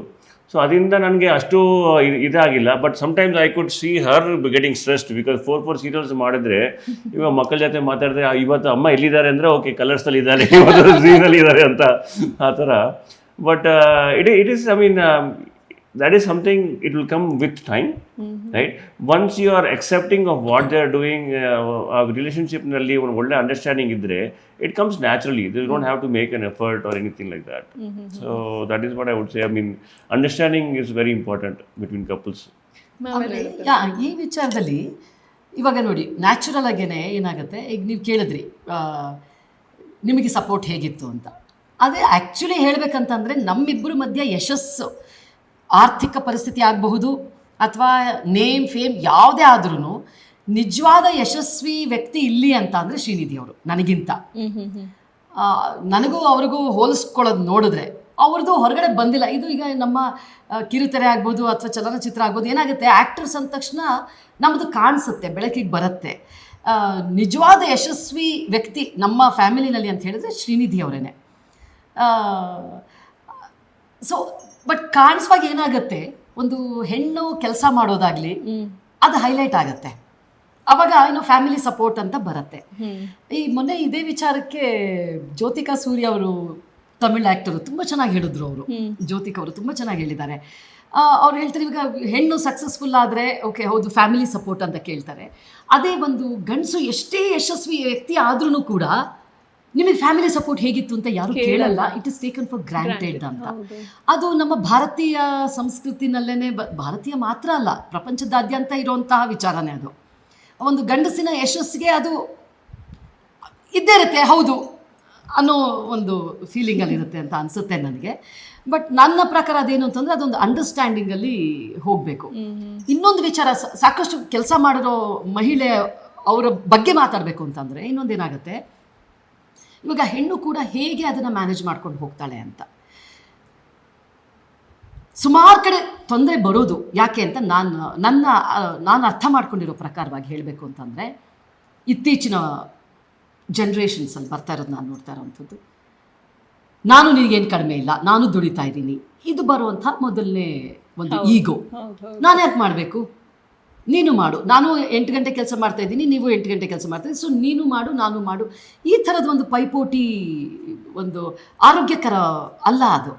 So ಅದರಿಂದ ನನಗೆ ಅಷ್ಟು ಇ- ಇದಾಗಿಲ್ಲ. But sometimes I could see her getting stressed because four four serials ಮಾಡಿದ್ರೆ ಇವಾಗ ಮಕ್ಕಳ ಜೊತೆ ಮಾತಾಡಿದ್ರೆ ಇವತ್ತು ಅಮ್ಮ ಎಲ್ಲಿದ್ದಾರೆ? ಅಂದರೆ ಓಕೆ ಕಲರ್ಸಲ್ಲಿ ಇದ್ದಾರೆ ಇವತ್ತು ಝೀನಲ್ಲಿ ಇದ್ದಾರೆ ಅಂತ ಆ ಥರ. But it it is I mean that is something it will come with time right? Once you are accepting of what they are doing uh, relationship ನಲ್ಲಿ ಒಂದು ಒಳ್ಳೆ ಅಂಡರ್ಸ್ಟ್ಯಾಂಡಿಂಗ್ ಇದ್ದರೆ it comes naturally they don't have to make an effort or anything like that so that is what I would say I mean understanding is very important between couples ಈ ವಿಚಾರದಲ್ಲಿ ಇವಾಗ ನೋಡಿ natural ಆಗೇನೆ ಏನಾಗುತ್ತೆ? ಈಗ ನೀವು ಕೇಳಿದ್ರಿ ನಿಮಗೆ ಸಪೋರ್ಟ್ ಹೇಗಿತ್ತು ಅಂತ. ಅದೇ ಆ್ಯಕ್ಚುಲಿ ಹೇಳಬೇಕಂತಂದರೆ ನಮ್ಮಿಬ್ಬರ ಮಧ್ಯೆ ಯಶಸ್ಸು. ಆರ್ಥಿಕ ಪರಿಸ್ಥಿತಿ ಆಗಬಹುದು ಅಥವಾ ನೇಮ್ ಫೇಮ್ ಯಾವುದೇ ಆದ್ರೂ ನಿಜವಾದ ಯಶಸ್ವಿ ವ್ಯಕ್ತಿ ಇಲ್ಲಿ ಅಂತ ಅಂದರೆ ಶ್ರೀನಿಧಿ ಅವರು ನನಗಿಂತ. ನನಗೂ ಅವ್ರಿಗೂ ಹೋಲಿಸ್ಕೊಳ್ಳೋದು ನೋಡಿದ್ರೆ ಅವ್ರದ್ದು ಹೊರಗಡೆ ಬಂದಿಲ್ಲ. ಇದು ಈಗ ನಮ್ಮ ಕಿರುತೆರೆ ಆಗ್ಬೋದು ಅಥವಾ ಚಲನಚಿತ್ರ ಆಗ್ಬೋದು ಏನಾಗುತ್ತೆ ಆ್ಯಕ್ಟರ್ಸ್ ಅಂದ ತಕ್ಷಣ ನಮ್ಮದು ಕಾಣಿಸುತ್ತೆ ಬೆಳಕಿಗೆ ಬರುತ್ತೆ. ನಿಜವಾದ ಯಶಸ್ವಿ ವ್ಯಕ್ತಿ ನಮ್ಮ ಫ್ಯಾಮಿಲಿನಲ್ಲಿ ಅಂತ ಹೇಳಿದ್ರೆ ಶ್ರೀನಿಧಿ ಅವರೇನೆ. ಸೊ ಬಟ್ ಕಾಣಿಸುವಾಗ ಏನಾಗುತ್ತೆ? ಒಂದು ಹೆಣ್ಣು ಕೆಲಸ ಮಾಡೋದಾಗ್ಲಿ ಅದು ಹೈಲೈಟ್ ಆಗುತ್ತೆ. ಅವಾಗ ಏನು ಫ್ಯಾಮಿಲಿ ಸಪೋರ್ಟ್ ಅಂತ ಬರುತ್ತೆ. ಈ ಮೊನ್ನೆ ಇದೇ ವಿಚಾರಕ್ಕೆ ಜ್ಯೋತಿಕಾ ಸೂರ್ಯ ಅವರು ತಮಿಳ್ ಆಕ್ಟರ್ ತುಂಬ ಚೆನ್ನಾಗಿ ಹೇಳಿದ್ರು ಅವರು. ಜ್ಯೋತಿಕಾ ಅವರು ತುಂಬ ಚೆನ್ನಾಗಿ ಹೇಳಿದ್ದಾರೆ. ಅವ್ರು ಹೇಳ್ತಾರೆ ಇವಾಗ ಹೆಣ್ಣು ಸಕ್ಸಸ್ಫುಲ್ ಆದರೆ ಓಕೆ ಹೌದು ಫ್ಯಾಮಿಲಿ ಸಪೋರ್ಟ್ ಅಂತ ಕೇಳ್ತಾರೆ. ಅದೇ ಒಂದು ಗಂಡಸು ಎಷ್ಟೇ ಯಶಸ್ವಿ ವ್ಯಕ್ತಿ ಆದ್ರೂ ಕೂಡ ನಿಮಗೆ ಫ್ಯಾಮಿಲಿ ಸಪೋರ್ಟ್ ಹೇಗಿತ್ತು ಅಂತ ಯಾರು ಕೇಳಲ್ಲ. It is taken for granted ಅಂತ. ಅದು ನಮ್ಮ ಭಾರತೀಯ ಸಂಸ್ಕೃತಿನಲ್ಲೇ ಭಾರತೀಯ ಮಾತ್ರ ಅಲ್ಲ ಪ್ರಪಂಚದಾದ್ಯಂತ ಇರುವಂತಹ ವಿಚಾರನೇ ಅದು. ಒಂದು ಗಂಡಸಿನ ಯಶಸ್ಸಿಗೆ ಅದು ಇದ್ದೇ ಇರುತ್ತೆ ಹೌದು ಅನ್ನೋ ಒಂದು ಫೀಲಿಂಗಲ್ಲಿ ಇರುತ್ತೆ ಅಂತ ಅನಿಸುತ್ತೆ ನನಗೆ. ಬಟ್ ನನ್ನ ಪ್ರಕಾರ ಅದೇನು ಅಂತಂದರೆ ಅದೊಂದು ಅಂಡರ್ಸ್ಟ್ಯಾಂಡಿಂಗಲ್ಲಿ ಹೋಗಬೇಕು. ಇನ್ನೊಂದು ವಿಚಾರ ಸಾಕಷ್ಟು ಕೆಲಸ ಮಾಡಿರೋ ಮಹಿಳೆ ಅವರ ಬಗ್ಗೆ ಮಾತಾಡಬೇಕು ಅಂತಂದರೆ ಇನ್ನೊಂದೇನಾಗುತ್ತೆ? ಇವಾಗ ಹೆಣ್ಣು ಕೂಡ ಹೇಗೆ ಅದನ್ನು ಮ್ಯಾನೇಜ್ ಮಾಡ್ಕೊಂಡು ಹೋಗ್ತಾಳೆ ಅಂತ. ಸುಮಾರು ಕಡೆ ತೊಂದರೆ ಬರೋದು. ಯಾಕೆ ಅಂತ ನಾನು ನನ್ನ ನಾನು ಅರ್ಥ ಮಾಡ್ಕೊಂಡಿರೋ ಪ್ರಕಾರವಾಗಿ ಹೇಳಬೇಕು ಅಂತಂದರೆ ಇತ್ತೀಚಿನ ಜನ್ರೇಷನ್ಸಲ್ಲಿ ಬರ್ತಾ ಇರೋದು ನಾನು ನೋಡ್ತಾ ಇರೋವಂಥದ್ದು ನಾನು ನಿನಗೇನು ಕಡಿಮೆ ಇಲ್ಲ. ನಾನು ದುಡಿತಾ ಇದ್ದೀನಿ. ಇದು ಬರುವಂಥ ಮೊದಲನೇ ಒಂದು ಈಗೋ ನಾನು ಯಾಕೆ ಮಾಡಬೇಕು? ನೀನು ಮಾಡು. ನಾನು ಎಂಟು ಗಂಟೆ ಕೆಲಸ ಮಾಡ್ತಾ ಇದ್ದೀನಿ ನೀವು ಎಂಟು ಗಂಟೆ ಕೆಲಸ ಮಾಡ್ತಾ ಸೊ ನೀನು ಮಾಡು ನಾನು ಮಾಡು. ಈ ಥರದ ಒಂದು ಪೈಪೋಟಿ ಒಂದು ಆರೋಗ್ಯಕರ ಅಲ್ಲ ಅದು.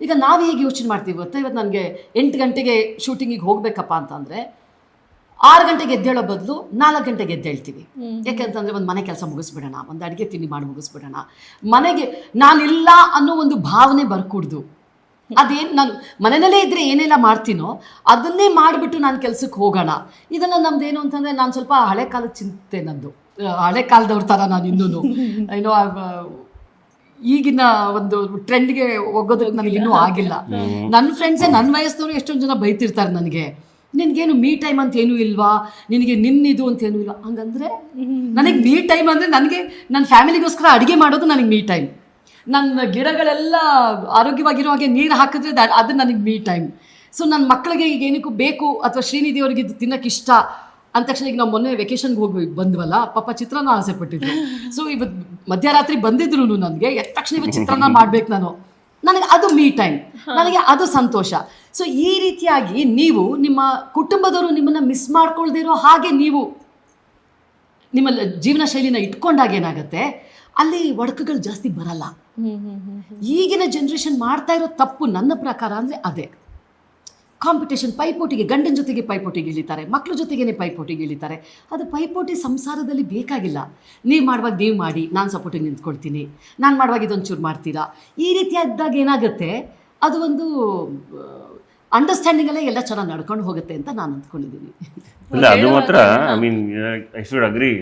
ಈಗ ನಾವು ಹೇಗೆ ಯೋಚನೆ ಮಾಡ್ತೀವಿ ಗೊತ್ತಾ? ಇವತ್ತು ನನಗೆ ಎಂಟು ಗಂಟೆಗೆ ಶೂಟಿಂಗಿಗೆ ಹೋಗಬೇಕಪ್ಪ ಅಂತಂದರೆ ಆರು ಗಂಟೆಗೆ ಎದ್ದೇಳೋ ಬದಲು ನಾಲ್ಕು ಗಂಟೆಗೆ ಎದ್ದೇಳ್ತೀವಿ. ಯಾಕೆಂತಂದರೆ ಒಂದು ಮನೆ ಕೆಲಸ ಮುಗಿಸ್ಬಿಡೋಣ ಒಂದು ಅಡುಗೆ ತಿಂಡಿ ಮಾಡಿ ಮುಗಿಸ್ಬಿಡೋಣ. ಮನೆಗೆ ನಾನಿಲ್ಲ ಅನ್ನೋ ಒಂದು ಭಾವನೆ ಬರ್ಕೂಡ್ದು. ಅದೇನು ನಾನು ಮನೆಯಲ್ಲೇ ಇದ್ದರೆ ಏನೆಲ್ಲ ಮಾಡ್ತೀನೋ ಅದನ್ನೇ ಮಾಡಿಬಿಟ್ಟು ನಾನು ಕೆಲಸಕ್ಕೆ ಹೋಗೋಣ. ಇದನ್ನು ನಮ್ದೇನು ಏನು ಅಂತಂದರೆ ನಾನು ಸ್ವಲ್ಪ ಹಳೆ ಕಾಲದ ಚಿಂತೆ ನಂದು. ಹಳೆ ಕಾಲದವ್ರ ಥರ ನಾನು ಇನ್ನೂ ಏನೋ ಈಗಿನ ಒಂದು ಟ್ರೆಂಡ್ಗೆ ಒಗ್ಗೋದಕ್ಕೆ ನನಗೆ ಇನ್ನೂ ಆಗಿಲ್ಲ. ನನ್ನ ಫ್ರೆಂಡ್ಸೇ ನನ್ನ ವಯಸ್ಸಿನವರು ಎಷ್ಟೊಂದು ಜನ ಬೈತಿರ್ತಾರೆ ನನಗೆ. ನಿನಗೇನು ಮೀ ಟೈಮ್ ಅಂತ ಏನೂ ಇಲ್ವಾ? ನಿನಗೆ ನಿನ್ನಿದು ಅಂತ ಏನೂ ಇಲ್ವಾ? ಹಂಗಂದ್ರೆ ನನಗೆ ಮೀ ಟೈಮ್ ಅಂದರೆ ನನಗೆ ನನ್ನ ಫ್ಯಾಮಿಲಿಗೋಸ್ಕರ ಅಡುಗೆ ಮಾಡೋದು ನನಗೆ ಮೀ ಟೈಮ್. ನನ್ನ ಗಿಡಗಳೆಲ್ಲ ಆರೋಗ್ಯವಾಗಿರೋ ಹಾಗೆ ನೀರು ಹಾಕಿದ್ರೆ ದ- ಅದು ನನಗೆ ಮೀ ಟೈಮ್ ಸೊ ನನ್ನ ಮಕ್ಕಳಿಗೆ ಈಗ ಏನಕ್ಕೂ ಬೇಕು ಅಥವಾ ಶ್ರೀನಿಧಿ ಅವರಿಗೆ ಇದು ತಿನ್ನಕ್ಕೆ ಇಷ್ಟ ಅಂದ ತಕ್ಷಣ ಈಗ ನಾವು ಮೊನ್ನೆ ವೆಕೇಶನ್ಗೆ ಹೋಗಿ ಬಂದ್ವಲ್ಲ ಪಾಪ ಚಿತ್ರಾನ್ನ ಆಸೆ ಪಟ್ಟಿದ್ರು. ಸೊ ಇವತ್ತು ಮಧ್ಯರಾತ್ರಿ ಬಂದಿದ್ರು ನನಗೆ ಎದ್ದ ತಕ್ಷಣ ಇವತ್ತು ಚಿತ್ರಾನ್ನ ಮಾಡ್ಬೇಕು ನಾನು. ನನಗೆ ಅದು ಮೀ ಟೈಮ್ ನನಗೆ ಅದು ಸಂತೋಷ. ಸೊ ಈ ರೀತಿಯಾಗಿ ನೀವು ನಿಮ್ಮ ಕುಟುಂಬದವರು ನಿಮ್ಮನ್ನು ಮಿಸ್ ಮಾಡ್ಕೊಳ್ದಿರೋ ಹಾಗೆ ನೀವು ನಿಮ್ಮ ಜೀವನ ಶೈಲಿನ ಇಟ್ಕೊಂಡಾಗ ಏನಾಗುತ್ತೆ? ಅಲ್ಲಿ ಒಡಕುಗಳು ಜಾಸ್ತಿ ಬರಲ್ಲ. ಈಗಿನ ಜನ್ರೇಷನ್ ಮಾಡ್ತಾ ಇರೋ ತಪ್ಪು ನನ್ನ ಪ್ರಕಾರ ಅಂದರೆ ಅದೇ. ಕಾಂಪಿಟೇಷನ್ ಪೈಪೋಟಿಗೆ ಗಂಡನ ಜೊತೆಗೆ ಪೈಪೋಟಿಗೆ ಇಳಿತಾರೆ ಮಕ್ಕಳ ಜೊತೆಗೇನೆ ಪೈಪೋಟಿಗೆ ಇಳಿತಾರೆ ಅದು ಪೈಪೋಟಿ ಸಂಸಾರದಲ್ಲಿ ಬೇಕಾಗಿಲ್ಲ. ನೀವು ಮಾಡುವಾಗ ನೀವು ಮಾಡಿ ನಾನು ಸಪೋರ್ಟಿಗೆ ನಿಂತ್ಕೊಳ್ತೀನಿ. ನಾನು ಮಾಡುವಾಗ ಇದೊಂದು ಚೂರು ಮಾಡ್ತೀರಾ? ಈ ರೀತಿಯಾದಾಗ ಏನಾಗುತ್ತೆ? ಅದು ಒಂದು ಅಂಡರ್ಸ್ಟ್ಯಾಂಡಿಂಗಲ್ಲೇ ಎಲ್ಲ ಚೆನ್ನಾಗಿ ನಡ್ಕೊಂಡು ಹೋಗುತ್ತೆ ಅಂತ ನಾನು ಅಂದ್ಕೊಂಡಿದ್ದೀನಿ. ಇಲ್ಲ ಅದು ಮಾತ್ರ I mean I should agree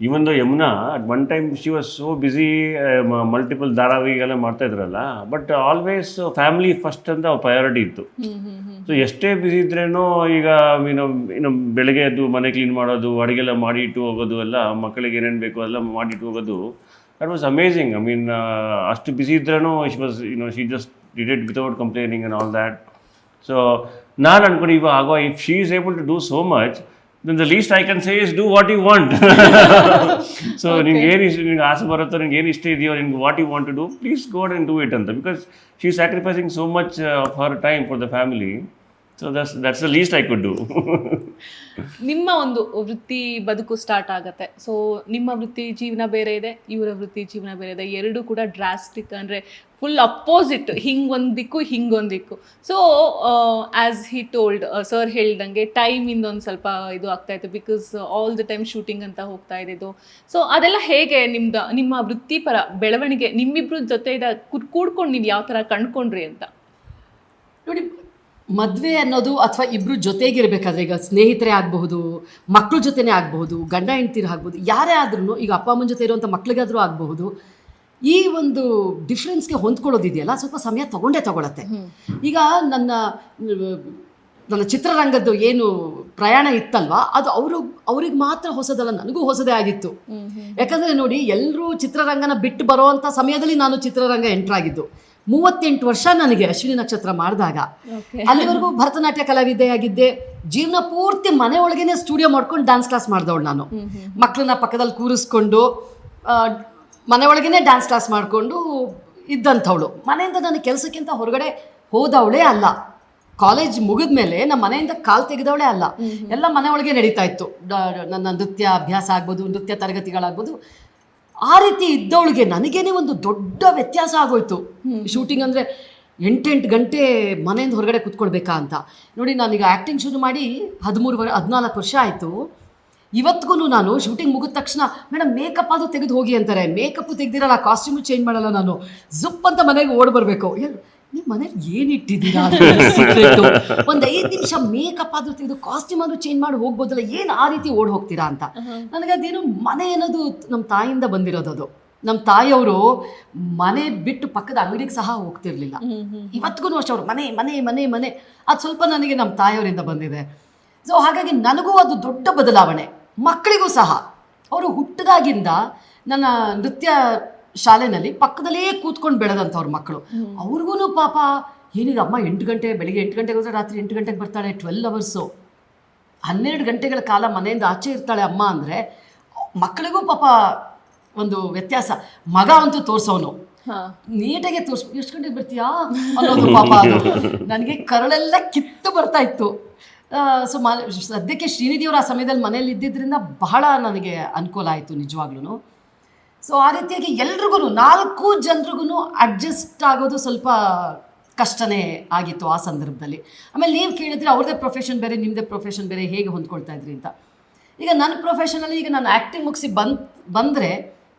even though Yamuna at one time she was so busy multiple ಧಾರಾವಾಹಿಗೆಲ್ಲ ಮಾಡ್ತಾ ಇದ್ರಲ್ಲ ಬಟ್ ಆಲ್ವೇಸ್ ಫ್ಯಾಮಿಲಿ ಫಸ್ಟ್ ಅಂತ ಪ್ರಯಾರಿಟಿ ಇತ್ತು. ಸೊ ಎಷ್ಟೇ ಬ್ಯುಸಿ ಇದ್ರೇನೋ ಈಗ ಮೀನು ಇನ್ನು ಬೆಳಗ್ಗೆ ಎದ್ದು ಮನೆ ಕ್ಲೀನ್ ಮಾಡೋದು ಅಡುಗೆಲ್ಲ ಮಾಡಿ ಇಟ್ಟು ಹೋಗೋದು ಎಲ್ಲ ಮಕ್ಕಳಿಗೆ ಏನೇನು ಬೇಕು ಎಲ್ಲ ಮಾಡಿಟ್ಟು ಹೋಗೋದು that was amazing I mean ಅಷ್ಟು ಬ್ಯುಸಿ ಇದ್ರೂ she was you know she just did it without complaining and all that so ನಾನು ಅನ್ಕೊಂಡು ಇವಾಗ ಆಗೋ if she is able to do so much then the least I can say is do what you want so ನಿಮ್ಗೆ ಏನು ಇಷ್ಟ ನಿಮ್ಗೆ ಆಸೆ ಬರುತ್ತೋ ನಿಮ್ಗೆ ಏನು ಇಷ್ಟ ಇದೆಯೋ ನಿಮ್ಗೆ what you want to do please go and do it ಅಂತ because she sacrificing so much of her time for the family so that's that's the least I could do ನಿಮ್ಮ ಒಂದು ವೃತ್ತಿ ಬದುಕು ಸ್ಟಾರ್ಟ್ ಆಗುತ್ತೆ. ಸೊ ನಿಮ್ಮ ವೃತ್ತಿ ಜೀವನ ಬೇರೆ ಇದೆ ಇವರ ವೃತ್ತಿ ಜೀವನ ಬೇರೆ ಇದೆ. ಎರಡು ಕೂಡ ಡ್ರಾಸ್ಟಿಕ್ ಅಂದರೆ ಫುಲ್ ಅಪೋಸಿಟ್ ಹಿಂಗೊಂದು ದಿಕ್ಕು ದಿಕ್ಕು. So as he told sir ಹೇಳ್ದಂಗೆ ಟೈಮಿಂದ ಒಂದು ಸ್ವಲ್ಪ ಇದು ಆಗ್ತಾ ಇತ್ತು because all the time shooting ಅಂತ ಹೋಗ್ತಾ ಇದ್ದಿದ್ದು. ಸೊ ಅದೆಲ್ಲ ಹೇಗೆ ನಿಮ್ದು, ನಿಮ್ಮ ವೃತ್ತಿಪರ ಬೆಳವಣಿಗೆ ನಿಮ್ಮಿಬ್ಬರ ಜೊತೆ ಇದ ಕೂಡ್ಕೊಂಡು ನೀವು ಯಾವ ಥರ ಕಂಡ್ಕೊಂಡ್ರಿ ಅಂತ? ನೋಡಿ, ಮದುವೆ ಅನ್ನೋದು ಅಥವಾ ಇಬ್ಬರು ಜೊತೆಗಿರಬೇಕಾದ್ರೆ ಈಗ ಸ್ನೇಹಿತರೇ ಆಗಬಹುದು ಮಕ್ಕಳ ಜೊತೆನೇ ಆಗಬಹುದು, ಗಂಡ ಹೆಂಡ್ತಿರು ಆಗ್ಬೋದು ಯಾರೇ ಆದ್ರೂ ಈಗ ಅಪ್ಪ ಅಮ್ಮನ ಜೊತೆ ಇರುವಂಥ ಮಕ್ಕಳಿಗಾದರೂ ಆಗಬಹುದು ಈ ಒಂದು ಡಿಫ್ರೆನ್ಸ್ಗೆ ಹೊಂದ್ಕೊಳ್ಳೋದಿದೆಯಲ್ಲ ಸ್ವಲ್ಪ ಸಮಯ ತಗೊಂಡೇ ತಗೊಳತ್ತೆ. ಈಗ ನನ್ನ ನನ್ನ ಚಿತ್ರರಂಗದ್ದು ಏನು ಪ್ರಯಾಣ ಇತ್ತಲ್ವಾ ಅದು ಅವರು ಅವ್ರಿಗೆ ಮಾತ್ರ ಹೊಸದಲ್ಲ ನನಗೂ ಹೊಸದೇ ಆಗಿತ್ತು. ಯಾಕಂದರೆ ನೋಡಿ ಎಲ್ಲರೂ ಚಿತ್ರರಂಗನ ಬಿಟ್ಟು ಬರೋವಂಥ ಸಮಯದಲ್ಲಿ ನಾನು ಚಿತ್ರರಂಗ ಎಂಟ್ರಾಗಿದ್ದು ಮೂವತ್ತೆಂಟು ವರ್ಷ ನನಗೆ ಅಶ್ವಿನಿ ನಕ್ಷತ್ರ ಮಾಡಿದಾಗ. ಅಲ್ಲಿವರೆಗೂ ಭರತನಾಟ್ಯ ಕಲಾವಿದೆಯಾಗಿದ್ದೆ ಜೀವನ ಪೂರ್ತಿ ಮನೆ ಒಳಗೇನೆ ಸ್ಟುಡಿಯೋ ಮಾಡ್ಕೊಂಡು ಡ್ಯಾನ್ಸ್ ಕ್ಲಾಸ್ ಮಾಡಿದವಳು ನಾನು. ಮಕ್ಕಳನ್ನ ಪಕ್ಕದಲ್ಲಿ ಕೂರಿಸ್ಕೊಂಡು ಮನೆ ಒಳಗೇನೆ ಡ್ಯಾನ್ಸ್ ಕ್ಲಾಸ್ ಮಾಡಿಕೊಂಡು ಇದ್ದಂಥವಳು. ಮನೆಯಿಂದ ನಾನು ಕೆಲಸಕ್ಕಿಂತ ಹೊರಗಡೆ ಹೋದವಳೇ ಅಲ್ಲ. ಕಾಲೇಜ್ ಮುಗಿದ ಮೇಲೆ ನಮ್ಮ ಮನೆಯಿಂದ ಕಾಲ್ ತೆಗೆದವಳೇ ಅಲ್ಲ. ಎಲ್ಲ ಮನೆ ಒಳಗೆ ನಡೀತಾ ಇತ್ತು. ನನ್ನ ನೃತ್ಯ ಅಭ್ಯಾಸ ಆಗ್ಬೋದು ನೃತ್ಯ ತರಗತಿಗಳಾಗ್ಬೋದು. ಆ ರೀತಿ ಇದ್ದವಳಿಗೆ ನನಗೇನೆ ಒಂದು ದೊಡ್ಡ ವ್ಯತ್ಯಾಸ ಆಗೋಯ್ತು. ಶೂಟಿಂಗ್ ಅಂದರೆ ಎಂಟೆಂಟು ಗಂಟೆ ಮನೆಯಿಂದ ಹೊರಗಡೆ ಕುತ್ಕೊಳ್ಬೇಕಾ ಅಂತ. ನೋಡಿ ನಾನೀಗ ಆ್ಯಕ್ಟಿಂಗ್ ಶುರು ಮಾಡಿ ಹದಿಮೂರು ಹದಿನಾಲ್ಕು ವರ್ಷ ಆಯಿತು. ಇವತ್ತಿಗೂ ನಾನು ಶೂಟಿಂಗ್ ಮುಗಿದ ತಕ್ಷಣ ಮೇಡಮ್ ಮೇಕಪ್ ಅದು ತೆಗೆದು ಹೋಗಿ ಅಂತಾರೆ. ಮೇಕಪ್ ತೆಗ್ದಿರಲ್ಲ ಕಾಸ್ಟ್ಯೂಮು ಚೇಂಜ್ ಮಾಡಲ್ಲ ನಾನು. ಜುಪ್ ಅಂತ ಮನೆಗೆ ಓಡ್ ಬರಬೇಕು. ನಿಮ್ಮ ಮನೇಲಿ ಏನು ಇಟ್ಟಿದ್ದೀರಾ? ಸೀಕ್ರೆಟು ಒಂದು ಐದು ನಿಮಿಷ ಮೇಕಪ್ ಆದ್ರೂ ತೆಗೆದು ಕಾಸ್ಟ್ಯೂಮ್ ಆದ್ರೂ ಚೇಂಜ್ ಮಾಡಿ ಹೋಗ್ಬೋದಲ್ಲ ಏನು ಆ ರೀತಿ ಓಡ್ ಹೋಗ್ತೀರಾ ಅಂತ. ನನಗೆ ಅದೇನು ಮನೆ ಅನ್ನೋದು ನಮ್ಮ ತಾಯಿಯಿಂದ ಬಂದಿರೋದು ಅದು. ನಮ್ಮ ತಾಯಿಯವರು ಮನೆ ಬಿಟ್ಟು ಪಕ್ಕದ ಅಂಗಡಿಗೆ ಸಹ ಹೋಗ್ತಿರ್ಲಿಲ್ಲ. ಇವತ್ತಿಗೂ ಅಷ್ಟೇ ಅವ್ರು ಮನೆ ಮನೆ ಮನೆ ಮನೆ. ಅದು ಸ್ವಲ್ಪ ನನಗೆ ನಮ್ಮ ತಾಯಿಯವರಿಂದ ಬಂದಿದೆ. ಸೊ ಹಾಗಾಗಿ ನನಗೂ ಅದು ದೊಡ್ಡ ಬದಲಾವಣೆ. ಮಕ್ಕಳಿಗೂ ಸಹ. ಅವರು ಹುಟ್ಟಿದಾಗಿಂದ ನನ್ನ ನೃತ್ಯ ಶಾಲೆನಲ್ಲಿ ಪಕ್ಕದಲ್ಲೇ ಕೂತ್ಕೊಂಡು ಬೆಳೆದಂಥವ್ರ ಮಕ್ಕಳು. ಅವ್ರಿಗೂ ಪಾಪ ಏನಿದೆ ಅಮ್ಮ ಎಂಟು ಗಂಟೆ ಬೆಳಿಗ್ಗೆ ಎಂಟು ಗಂಟೆಗೆ ಹೋದ್ರೆ ರಾತ್ರಿ ಎಂಟು ಗಂಟೆಗೆ ಬರ್ತಾಳೆ ಟ್ವೆಲ್ ಅವರ್ಸು ಹನ್ನೆರಡು ಗಂಟೆಗಳ ಕಾಲ ಮನೆಯಿಂದ ಆಚೆ ಇರ್ತಾಳೆ ಅಮ್ಮ ಅಂದರೆ ಮಕ್ಕಳಿಗೂ ಪಾಪ ಒಂದು ವ್ಯತ್ಯಾಸ. ಮಗ ಅಂತೂ ತೋರಿಸೋನು. ನೀಟಾಗೆ ತೋರಿಸ್ ಎಷ್ಟು ಗಂಟೆಗೆ ಬರ್ತೀಯಾ? ಅನ್ನೋದು ಪಾಪ ಅದು. ನನಗೆ ಕರಳೆಲ್ಲ ಕಿತ್ತು ಬರ್ತಾ ಇತ್ತು. ಸೊ ಮ ಸದ್ಯಕ್ಕೆ ಶ್ರೀನಿಧಿಯವರು ಆ ಸಮಯದಲ್ಲಿ ಮನೇಲಿ ಇದ್ದಿದ್ದರಿಂದ ಬಹಳ ನನಗೆ ಅನುಕೂಲ ಆಯಿತು ನಿಜವಾಗ್ಲೂ ಸೊ ಆ ರೀತಿಯಾಗಿ ಎಲ್ರಿಗೂ ನಾಲ್ಕು ಜನರಿಗೂ ಅಡ್ಜಸ್ಟ್ ಆಗೋದು ಸ್ವಲ್ಪ ಕಷ್ಟನೇ ಆಗಿತ್ತು ಆ ಸಂದರ್ಭದಲ್ಲಿ. ಆಮೇಲೆ ನೀವು ಕೇಳಿದ್ರೆ ಅವ್ರದ್ದೇ ಪ್ರೊಫೆಷನ್ ಬೇರೆ ನಿಮ್ಮದೇ ಪ್ರೊಫೆಷನ್ ಬೇರೆ, ಹೇಗೆ ಹೊಂದ್ಕೊಳ್ತಾ ಇದ್ರಿ ಅಂತ. ಈಗ ನನ್ನ ಪ್ರೊಫೆಷನಲ್ಲಿ ಈಗ ನಾನು ಆ್ಯಕ್ಟಿಂಗ್ ಮುಗಿಸಿ ಬಂದ್ ಬಂದರೆ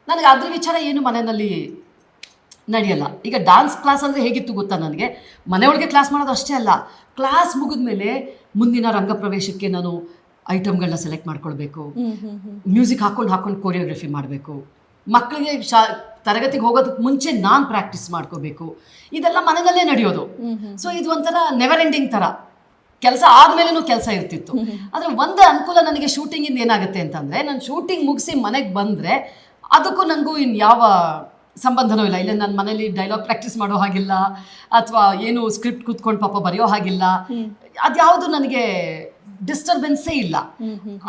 ನನಗೆ ಅದ್ರ ವಿಚಾರ ಏನು ಮನೆಯಲ್ಲಿ ನಡೆಯಲ್ಲ. ಈಗ ಡಾನ್ಸ್ ಕ್ಲಾಸ್ ಅಂದರೆ ಹೇಗಿತ್ತು ಗೊತ್ತಾ ನನಗೆ? ಮನೆಯೊಳಗೆ ಕ್ಲಾಸ್ ಮಾಡೋದು ಅಷ್ಟೇ ಅಲ್ಲ. ಕ್ಲಾಸ್ ಮುಗಿದ ಮೇಲೆ ಮುಂದಿನ ರಂಗಪ್ರವೇಶಕ್ಕೆ ನಾನು ಐಟಮ್ಗಳನ್ನ ಸೆಲೆಕ್ಟ್ ಮಾಡ್ಕೊಳ್ಬೇಕು. ಮ್ಯೂಸಿಕ್ ಹಾಕೊಂಡು ಹಾಕೊಂಡು ಕೊರಿಯೋಗ್ರಫಿ ಮಾಡಬೇಕು. ಮಕ್ಕಳಿಗೆ ಶಾ ತರಗತಿಗೆ ಹೋಗೋದಕ್ಕೆ ಮುಂಚೆ ನಾನು ಪ್ರಾಕ್ಟೀಸ್ ಮಾಡ್ಕೋಬೇಕು. ಇದೆಲ್ಲ ಮನೆಯಲ್ಲೇ ನಡೆಯೋದು. ಸೊ ಇದು ಒಂಥರ ನೆವರ್ ಎಂಡಿಂಗ್ ಥರ ಕೆಲಸ ಆದಮೇಲೂ ಕೆಲಸ ಇರ್ತಿತ್ತು. ಆದರೆ ಒಂದು ಅನುಕೂಲ ನನಗೆ ಶೂಟಿಂಗಿಂದ ಏನಾಗುತ್ತೆ ಅಂತಂದರೆ ನಾನು ಶೂಟಿಂಗ್ ಮುಗಿಸಿ ಮನೆಗೆ ಬಂದರೆ ಅದಕ್ಕೂ ನನಗೂ ಇನ್ನು ಯಾವ ಸಂಬಂಧನೂ ಇಲ್ಲ. ಇಲ್ಲ ನನ್ನ ಮನೇಲಿ ಡೈಲಾಗ್ ಪ್ರಾಕ್ಟೀಸ್ ಮಾಡೋ ಹಾಗಿಲ್ಲ ಅಥವಾ ಏನು ಸ್ಕ್ರಿಪ್ಟ್ ಕೂತ್ಕೊಂಡು ಪಾಪ ಬರೆಯೋ ಹಾಗಿಲ್ಲ. ಅದ್ಯಾವುದು ನನಗೆ ಡಿಸ್ಟರ್ಬೆನ್ಸೇ ಇಲ್ಲ.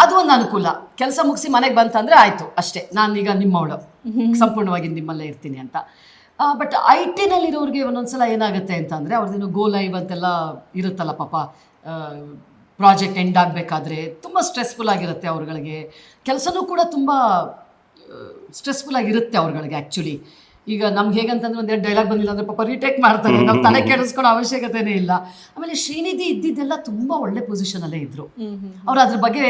ಅದು ಒಂದು ಅನುಕೂಲ. ಕೆಲಸ ಮುಗಿಸಿ ಮನೆಗೆ ಬಂತಂದ್ರೆ ಆಯ್ತು ಅಷ್ಟೇ. ನಾನೀಗ ನಿಮ್ಮವಳು ಸಂಪೂರ್ಣವಾಗಿ ನಿಮ್ಮಲ್ಲೇ ಇರ್ತೀನಿ ಅಂತ. ಬಟ್ ಐ ಟಿನಲ್ಲಿರೋರಿಗೆ ಒಂದೊಂದ್ಸಲ ಏನಾಗುತ್ತೆ ಅಂತಂದರೆ ಅವ್ರದ್ದೇನು ಗೋ ಲೈವ್ ಅಂತೆಲ್ಲ ಇರುತ್ತಲ್ಲ ಪಾಪ. ಪ್ರಾಜೆಕ್ಟ್ ಎಂಡ್ ಆಗಬೇಕಾದ್ರೆ ತುಂಬ ಸ್ಟ್ರೆಸ್ಫುಲ್ ಆಗಿರುತ್ತೆ ಅವ್ರಗಳಿಗೆ. ಕೆಲಸನೂ ಕೂಡ ತುಂಬ ಸ್ಟ್ರೆಸ್ಫುಲ್ ಆಗಿರುತ್ತೆ ಅವ್ರಗಳಿಗೆ ಆ್ಯಕ್ಚುಲಿ ಈಗ ನಮ್ಗೆ ಹೇಗಂತಂದ್ರೆ ಒಂದೆರಡು ಡೈಲಾಗ್ ಬಂದಿಲ್ಲ ಅಂದ್ರೆ ಪಾಪ ರಿಟೇಕ್ ಮಾಡ್ತಾರೆ. ನಾವು ತಲೆ ಕೆಡಿಸ್ಕೊಳ್ಳೋ ಅವಶ್ಯಕತೆನೇ ಇಲ್ಲ. ಆಮೇಲೆ ಶ್ರೀನಿಧಿ ಇದ್ದಿದ್ದೆಲ್ಲ ತುಂಬ ಒಳ್ಳೆ ಪೊಸಿಷನಲ್ಲೇ ಇದ್ರು. ಅವ್ರು ಅದ್ರ ಬಗ್ಗೆ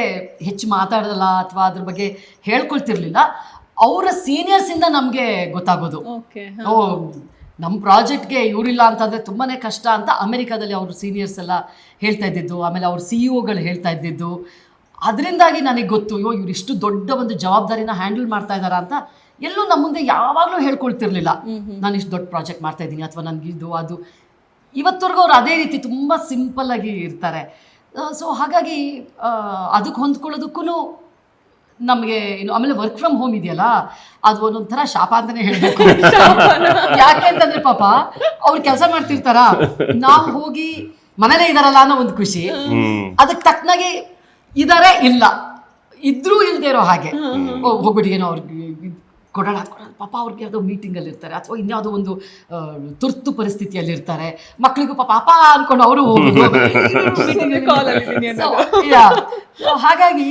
ಹೆಚ್ಚು ಮಾತಾಡೋದಲ್ಲ ಅಥವಾ ಅದ್ರ ಬಗ್ಗೆ ಹೇಳ್ಕೊಳ್ತಿರ್ಲಿಲ್ಲ. ಅವರ ಸೀನಿಯರ್ಸಿಂದ ನಮಗೆ ಗೊತ್ತಾಗೋದು. ಓಕೆ ಓ ನಮ್ಮ ಪ್ರಾಜೆಕ್ಟ್ಗೆ ಇವರಿಲ್ಲ ಅಂತಂದರೆ ತುಂಬಾ ಕಷ್ಟ ಅಂತ ಅಮೆರಿಕಾದಲ್ಲಿ ಅವ್ರ ಸೀನಿಯರ್ಸ್ ಎಲ್ಲ ಹೇಳ್ತಾ ಇದ್ದಿದ್ದು. ಆಮೇಲೆ ಅವ್ರ ಸಿ ಇ ಒಗಳು ಹೇಳ್ತಾ ಇದ್ದಿದ್ದು. ಅದರಿಂದಾಗಿ ನನಗೆ ಗೊತ್ತು ಅಯ್ಯೋ ಇವ್ರು ಇಷ್ಟು ದೊಡ್ಡ ಒಂದು ಜವಾಬ್ದಾರಿನ ಹ್ಯಾಂಡಲ್ ಮಾಡ್ತಾ ಇದ್ದಾರ ಅಂತ ಎಲ್ಲೂ ನಮ್ಮ ಮುಂದೆ ಯಾವಾಗಲೂ ಹೇಳ್ಕೊಳ್ತಿರ್ಲಿಲ್ಲ. ನಾನು ಇಷ್ಟು ದೊಡ್ಡ ಪ್ರಾಜೆಕ್ಟ್ ಮಾಡ್ತಾ ಇದ್ದೀನಿ ಅಥವಾ ನನಗೆ ಇದು ಅದು. ಇವತ್ತವರೆಗೂ ಅವ್ರು ಅದೇ ರೀತಿ ತುಂಬ ಸಿಂಪಲ್ ಆಗಿ ಇರ್ತಾರೆ. ಸೊ ಹಾಗಾಗಿ ಅದಕ್ಕೆ ಹೊಂದ್ಕೊಳ್ಳೋದಕ್ಕೂ ನಮಗೆ ಏನು ಆಮೇಲೆ ವರ್ಕ್ ಫ್ರಮ್ ಹೋಮ್ ಇದೆಯಲ್ಲ ಅದು ಒಂದೊಂಥರ ಶಾಪ ಅಂತಾನೆ ಹೇಳಬೇಕು. ಯಾಕೆ ಅಂತಂದ್ರೆ ಪಾಪ ಅವ್ರು ಕೆಲಸ ಮಾಡ್ತಿರ್ತಾರ? ನಾವು ಹೋಗಿ ಮನೇಲೇ ಇದಾರಲ್ಲ ಅನ್ನೋ ಒಂದು ಖುಷಿ. ಅದಕ್ಕೆ ತಕ್ಕನಾಗೆ ಇದಾರೆ ಇಲ್ಲ. ಇದ್ರೂ ಇಲ್ದೇ ಇರೋ ಹಾಗೆ. ಹೋಗ್ಬಿಡಿ ಏನೋ ಅವ್ರಿಗೆ ಕೊಡೋಣ ಕೊಡೋಣ ಪಾಪ ಅವ್ರಿಗೆ ಯಾವುದೋ ಮೀಟಿಂಗಲ್ಲಿ ಇರ್ತಾರೆ ಅಥವಾ ಇನ್ಯಾವುದೋ ಒಂದು ತುರ್ತು ಪರಿಸ್ಥಿತಿಯಲ್ಲಿ ಇರ್ತಾರೆ. ಮಕ್ಳಿಗೂ ಪಾಪ ಅಪ್ಪ ಅನ್ಕೊಂಡು ಅವರು ಹಾಗಾಗಿ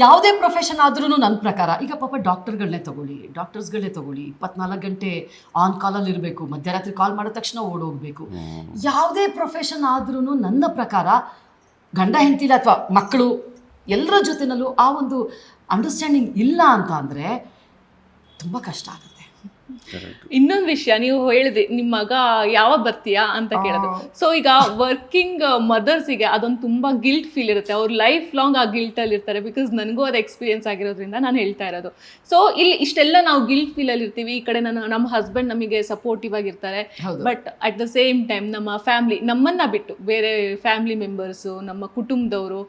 ಯಾವುದೇ ಪ್ರೊಫೆಷನ್ ಆದ್ರೂ ನನ್ನ ಪ್ರಕಾರ ಈಗ ಪಾಪ ಡಾಕ್ಟರ್ಗಳನ್ನೇ ತಗೊಳ್ಳಿ ಡಾಕ್ಟರ್ಸ್ಗಳನ್ನೇ ತಗೊಳ್ಳಿ ಇಪ್ಪತ್ನಾಲ್ಕು ಗಂಟೆ ಆನ್ ಕಾಲಲ್ಲಿ ಇರಬೇಕು ಮಧ್ಯರಾತ್ರಿ ಕಾಲ್ ಮಾಡಿದ ತಕ್ಷಣ ಓಡೋಗ್ಬೇಕು. ಯಾವುದೇ ಪ್ರೊಫೆಷನ್ ಆದ್ರೂ ನನ್ನ ಪ್ರಕಾರ ಗಂಡ, ಹೆಂಡತಿ ಅಥವಾ ಮಕ್ಕಳು, ಎಲ್ಲರ ಜೊತೆನಲ್ಲೂ ಆ ಒಂದು ಅಂಡರ್ಸ್ಟ್ಯಾಂಡಿಂಗ್ ಇಲ್ಲ ಅಂತ ಅಂದರೆ ತುಂಬ ಕಷ್ಟ ಆಗುತ್ತೆ. ಇನ್ನೊಂದು ವಿಷಯ ನೀವು ಹೇಳಿದ್ರಿ ನಿಮ್ ಮಗ ಯಾವಾಗ ಬರ್ತೀಯಾ ಅಂತ ಕೇಳಿದ್ರು. ಸೊ ಈಗ ವರ್ಕಿಂಗ್ ಮದರ್ಸಿಗೆ ಅದೊಂದು ತುಂಬಾ ಗಿಲ್ಟ್ ಫೀಲ್ ಇರುತ್ತೆ. ಅವ್ರ ಲೈಫ್ ಲಾಂಗ್ ಆ ಗಿಲ್ಟ್ ಅಲ್ಲಿ ಇರ್ತಾರೆ ಬಿಕಾಸ್ ನನಗೂ ಅದು ಎಕ್ಸ್ಪೀರಿಯನ್ಸ್ ಆಗಿರೋದ್ರಿಂದ ನಾನು ಹೇಳ್ತಾ ಇರೋದು. ಸೊ ಇಲ್ಲಿ ಇಷ್ಟೆಲ್ಲ ನಾವು ಗಿಲ್ಟ್ ಫೀಲ್ ಅಲ್ಲಿ ಇರ್ತೀವಿ. ಈ ಕಡೆ ನನ್ನ ನಮ್ಮ ಹಸ್ಬೆಂಡ್ ನಮಗೆ ಸಪೋರ್ಟಿವ್ ಆಗಿರ್ತಾರೆ. But at the same time ನಮ್ಮ ಫ್ಯಾಮಿಲಿ ನಮ್ಮನ್ನ ಬಿಟ್ಟು ಬೇರೆ ಫ್ಯಾಮಿಲಿ ಮೆಂಬರ್ಸು ನಮ್ಮ ಕುಟುಂಬದವರು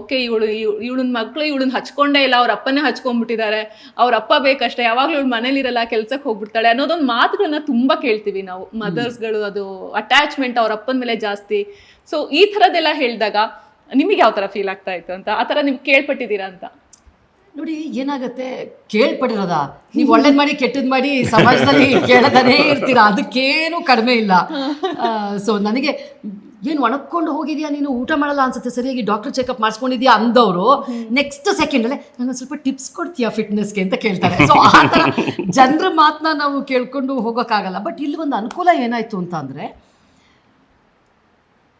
ಓಕೆ ಇವಳು ಇವಳನ್ನ ಮಕ್ಕಳು ಇವಳನ್ನ ಹಚ್ಕೊಂಡೇ ಇಲ್ಲ. ಅವ್ರ ಅಪ್ಪನೇ ಹಚ್ಕೊಂಡ್ಬಿಟ್ಟಿದ್ದಾರೆ. ಅವ್ರ ಅಪ್ಪ ಬೇಕಷ್ಟೇ. ಯಾವಾಗ್ಲೂ ಇವಳು ಮನೇಲಿರಲ್ಲ ಕೆಲ್ಸಕ್ಕೆ ಹೋಗ್ಬಿಡ್ತಾಳೆ ಅನ್ನೋದೊಂದು ಮಾತುಗಳನ್ನ ತುಂಬಾ ಕೇಳ್ತೀವಿ ನಾವು. ಮದರ್ಸ್ಗಳು ಅದು ಅಟ್ಯಾಚ್ಮೆಂಟ್ ಅವ್ರ ಅಪ್ಪನ ಮೇಲೆ ಜಾಸ್ತಿ. ಸೊ ಈ ಥರದ್ದೆಲ್ಲ ಹೇಳಿದಾಗ ನಿಮಗೆ ಯಾವ ಥರ ಫೀಲ್ ಆಗ್ತಾ ಇತ್ತು ಅಂತ? ಆ ಥರ ನೀವು ಕೇಳ್ಪಟ್ಟಿದ್ದೀರಾ ಅಂತ? ನೋಡಿ ಏನಾಗತ್ತೆ? ಕೇಳ್ಪಟ್ಟಿರೋದ? ನೀವು ಒಳ್ಳೇದ್ ಮಾಡಿ ಕೆಟ್ಟದ್ ಮಾಡಿ ಸಮಾಜದಲ್ಲಿ ಕೇಳತಾನೇ ಇರ್ತೀರಾ? ಅದಕ್ಕೇನು ಕಡಿಮೆ ಇಲ್ಲ. ಸೊ ನನಗೆ ಏನು ಒಣಕೊಂಡು ಹೋಗಿದ್ಯಾ ನೀನು? ಊಟ ಮಾಡಲ್ಲ ಅನ್ಸುತ್ತೆ. ಸರಿಯಾಗಿ ಡಾಕ್ಟರ್ ಚೆಕಪ್ ಮಾಡಿಸ್ಕೊಂಡಿದ್ಯಾ ಅಂದವರು. ನೆಕ್ಸ್ಟ್ ಸೆಕೆಂಡಲ್ಲೇ ನಾನು ಸ್ವಲ್ಪ ಟಿಪ್ಸ್ ಕೊಡ್ತೀಯಾ ಫಿಟ್ನೆಸ್ಗೆ ಅಂತ ಕೇಳ್ತಾರೆ. ಸೊ ಆ ಥರ ಜನರ ಮಾತನ್ನ ನಾವು ಕೇಳ್ಕೊಂಡು ಹೋಗೋಕ್ಕಾಗಲ್ಲ. ಬಟ್ ಇಲ್ಲಿ ಒಂದು ಅನುಕೂಲ ಏನಾಯಿತು ಅಂತ ಅಂದರೆ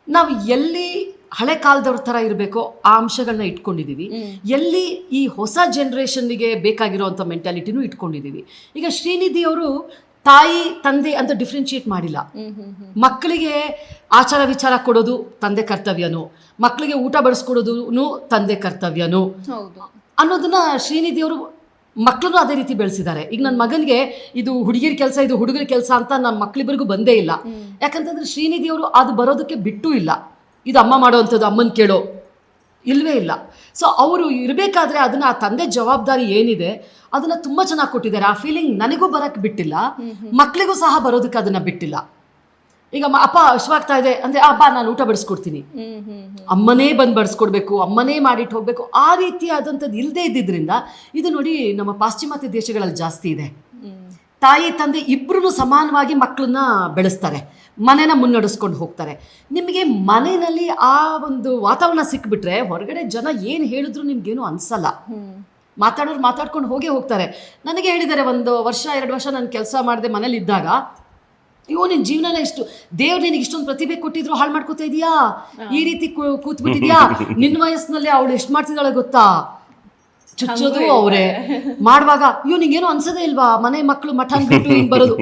ನಾವು ಎಲ್ಲಿ ಹಳೆ ಕಾಲದವ್ರ ಥರ ಇರಬೇಕೋ ಆ ಅಂಶಗಳನ್ನ ಇಟ್ಕೊಂಡಿದ್ದೀವಿ ಎಲ್ಲಿ ಈ ಹೊಸ ಜನ್ರೇಷನ್ನಿಗೆ ಬೇಕಾಗಿರೋವಂಥ ಮೆಂಟಾಲಿಟಿನೂ ಇಟ್ಕೊಂಡಿದ್ದೀವಿ ಈಗ ಶ್ರೀನಿಧಿ ಅವರು ತಾಯಿ ತಂದೆ ಅಂತ ಡಿಫ್ರೆನ್ಶಿಯೇಟ್ ಮಾಡಿಲ್ಲ. ಮಕ್ಕಳಿಗೆ ಆಚಾರ ವಿಚಾರ ಕೊಡೋದು ತಂದೆ ಕರ್ತವ್ಯನು ಮಕ್ಕಳಿಗೆ ಊಟ ಬಡಿಸ್ಕೊಡೋದು ತಂದೆ ಕರ್ತವ್ಯನು. ಅನ್ನೋದನ್ನ ಶ್ರೀನಿಧಿ ಅವರು ಮಕ್ಕಳನ್ನು ಅದೇ ರೀತಿ ಬೆಳೆಸಿದ್ದಾರೆ. ಈಗ ನನ್ನ ಮಗನಿಗೆ ಇದು ಹುಡುಗಿರ ಕೆಲಸ ಇದು ಹುಡುಗರ ಕೆಲಸ ಅಂತ ನಮ್ಮ ಮಕ್ಕಳಿಬ್ಬರಿಗೂ ಬಂದೇ ಇಲ್ಲ. ಯಾಕಂತಂದ್ರೆ ಶ್ರೀನಿಧಿ ಅವರು ಅದು ಬರೋದಕ್ಕೆ ಬಿಟ್ಟು ಇಲ್ಲ. ಇದು ಅಮ್ಮ ಮಾಡೋವಂಥದ್ದು ಅಮ್ಮನ ಕೇಳೋ ಇಲ್ವೇ ಇಲ್ಲ. ಸೊ ಅವರು ಇರಬೇಕಾದ್ರೆ ಅದನ್ನ ಆ ತಂದೆ ಜವಾಬ್ದಾರಿ ಏನಿದೆ ಅದನ್ನ ತುಂಬಾ ಚೆನ್ನಾಗಿ ಕೊಟ್ಟಿದ್ದಾರೆ. ಆ ಫೀಲಿಂಗ್ ನನಗೂ ಬರಕ್ಕೆ ಬಿಟ್ಟಿಲ್ಲ ಮಕ್ಕಳಿಗೂ ಸಹ ಬರೋದಕ್ಕೆ ಅದನ್ನ ಬಿಟ್ಟಿಲ್ಲ. ಈಗ ಅಪ್ಪ ಹಶ್ವಾಗ್ತಾ ಇದೆ ಅಂದ್ರೆ ಅಪ್ಪ ನಾನು ಊಟ ಬಡಿಸ್ಕೊಡ್ತೀನಿ. ಅಮ್ಮನೇ ಬಂದು ಬಡಿಸ್ಕೊಡ್ಬೇಕು ಅಮ್ಮನೇ ಮಾಡಿಟ್ಟು ಹೋಗ್ಬೇಕು. ಆ ರೀತಿಯಾದಂಥದ್ದು ಇಲ್ಲದೆ ಇದ್ದಿದ್ರಿಂದ ಇದು ನೋಡಿ ನಮ್ಮ ಪಾಶ್ಚಿಮಾತ್ಯ ದೇಶಗಳಲ್ಲಿ ಜಾಸ್ತಿ ಇದೆ. ತಾಯಿ ತಂದೆ ಇಬ್ಬರೂ ಸಮಾನವಾಗಿ ಮಕ್ಕಳನ್ನ ಬೆಳೆಸ್ತಾರೆ. ಮನೆನ ಮುನ್ನಡೆಸ್ಕೊಂಡು ಹೋಗ್ತಾರೆ. ನಿಮಗೆ ಮನೆಯಲ್ಲಿ ಆ ಒಂದು ವಾತಾವರಣ ಸಿಕ್ಬಿಟ್ರೆ ಹೊರಗಡೆ ಜನ ಏನು ಹೇಳಿದ್ರು ನಿಮ್ಗೇನು ಅನ್ಸಲ್ಲ. ಮಾತಾಡೋರು ಮಾತಾಡ್ಕೊಂಡು ಹೋಗೇ ಹೋಗ್ತಾರೆ. ನನಗೆ ಹೇಳಿದ್ದಾರೆ ಒಂದು ವರ್ಷ ಎರಡು ವರ್ಷ ನಾನು ಕೆಲಸ ಮಾಡಿದೆ ಮನೇಲಿ ಇದ್ದಾಗ ಅಯ್ಯೋ ನಿನ್ನ ಜೀವನನ ಇಷ್ಟು ದೇವ್ರು ನಿನಗೆ ಇಷ್ಟೊಂದು ಪ್ರತಿಭೆ ಕೊಟ್ಟಿದ್ರು ಹಾಳು ಮಾಡ್ಕೋತಾ ಇದೀಯಾ? ಈ ರೀತಿ ಕೂತ್ಬಿಟ್ಟಿದ್ಯಾ? ನಿನ್ನ ವಯಸ್ಸಿನಲ್ಲಿ ಅವಳು ಎಷ್ಟು ಮಾಡ್ತಿದ್ದಾಳೆ ಗೊತ್ತಾ? ಚುಚ್ಚೋದು ಅವರೇ. ಮಾಡುವಾಗ ಅಯ್ಯೋ ನಿಂಗೇನು ಅನ್ಸದೇ ಇಲ್ವಾ? ಮನೆ ಮಕ್ಕಳು ಮಠ ಬಿಟ್ಟು ಹಿಂಗ್ ಬರೋದು.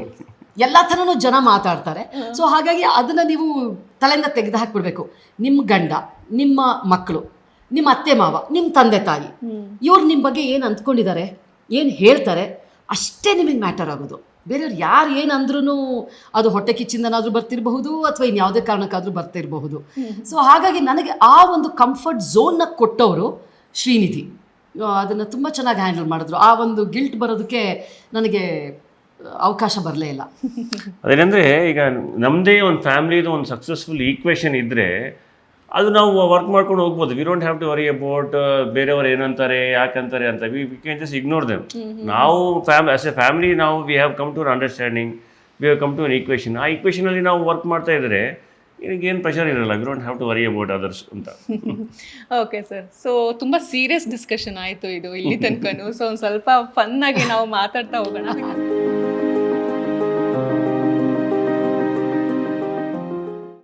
ಎಲ್ಲ ಥರನೂ ಜನ ಮಾತಾಡ್ತಾರೆ. ಸೊ ಹಾಗಾಗಿ ಅದನ್ನ ನೀವು ತಲೆಯಿಂದ ತೆಗೆದು ಹಾಕ್ಬಿಡ್ಬೇಕು. ನಿಮ್ಮ ಗಂಡ ನಿಮ್ಮ ಮಕ್ಕಳು ನಿಮ್ಮ ಅತ್ತೆ ಮಾವ ನಿಮ್ಮ ತಂದೆ ತಾಯಿ ಇವ್ರು ನಿಮ್ಮ ಬಗ್ಗೆ ಏನು ಅಂದ್ಕೊಂಡಿದ್ದಾರೆ ಏನು ಹೇಳ್ತಾರೆ ಅಷ್ಟೇ ನಿಮಗೆ ಮ್ಯಾಟರ್ ಆಗೋದು. ಬೇರೆಯವ್ರು ಯಾರು ಏನು ಅಂದ್ರೂ ಅದು ಹೊಟ್ಟೆ ಕಿಚ್ಚಿಂದನಾದರೂ ಬರ್ತಿರಬಹುದು ಅಥವಾ ಇನ್ಯಾವುದೇ ಕಾರಣಕ್ಕಾದರೂ ಬರ್ತಿರಬಹುದು. ಸೊ ಹಾಗಾಗಿ ನನಗೆ ಆ ಒಂದು ಕಂಫರ್ಟ್ ಝೋನ್ನ ಕೊಟ್ಟವರು ಶ್ರೀನಿಧಿ. ಅದನ್ನು ತುಂಬ ಚೆನ್ನಾಗಿ ಹ್ಯಾಂಡಲ್ ಮಾಡಿದ್ರು. ಆ ಒಂದು ಗಿಲ್ಟ್ ಬರೋದಕ್ಕೆ ನನಗೆ ಅವಕಾಶ ಬರಲೇ ಇಲ್ಲ. ಅದೇನೆಂದರೆ ಈಗ ನಮ್ಮದೇ ಒಂದು ಫ್ಯಾಮಿಲಿದು ಒಂದು ಸಕ್ಸಸ್ಫುಲ್ ಈಕ್ವೇಷನ್ ಇದ್ದರೆ ಅದು ನಾವು ವರ್ಕ್ ಮಾಡ್ಕೊಂಡು ಹೋಗ್ಬೋದು. We don't have to worry about ಬೇರೆಯವರು ಏನಂತಾರೆ ಯಾಕಂತಾರೆ ಅಂತ. We we can just ignore them ನಾವು ಫ್ಯಾಮ್ ಆಸ್ ಎ ಫ್ಯಾಮಿಲಿ ನಾವು we have come to understanding we have come to an equation ಆ ಈಕ್ವೇಷನಲ್ಲಿ ನಾವು ವರ್ಕ್ ಮಾಡ್ತಾ ಇದ್ದರೆ ಏನು ಪ್ರೆಷರ್ ಇರಲ್ಲ you don't have to worry about others ಅಂತ. ಓಕೆ ಸರ್ ಸೊ ತುಂಬ ಸೀರಿಯಸ್ ಡಿಸ್ಕಷನ್ ಆಯಿತು ಇದು ಇಲ್ಲಿ ತನಕನು. ಸೊ ಒಂದು ಸ್ವಲ್ಪ ಫನ್ನಾಗಿ ನಾವು ಮಾತಾಡ್ತಾ ಹೋಗೋಣ.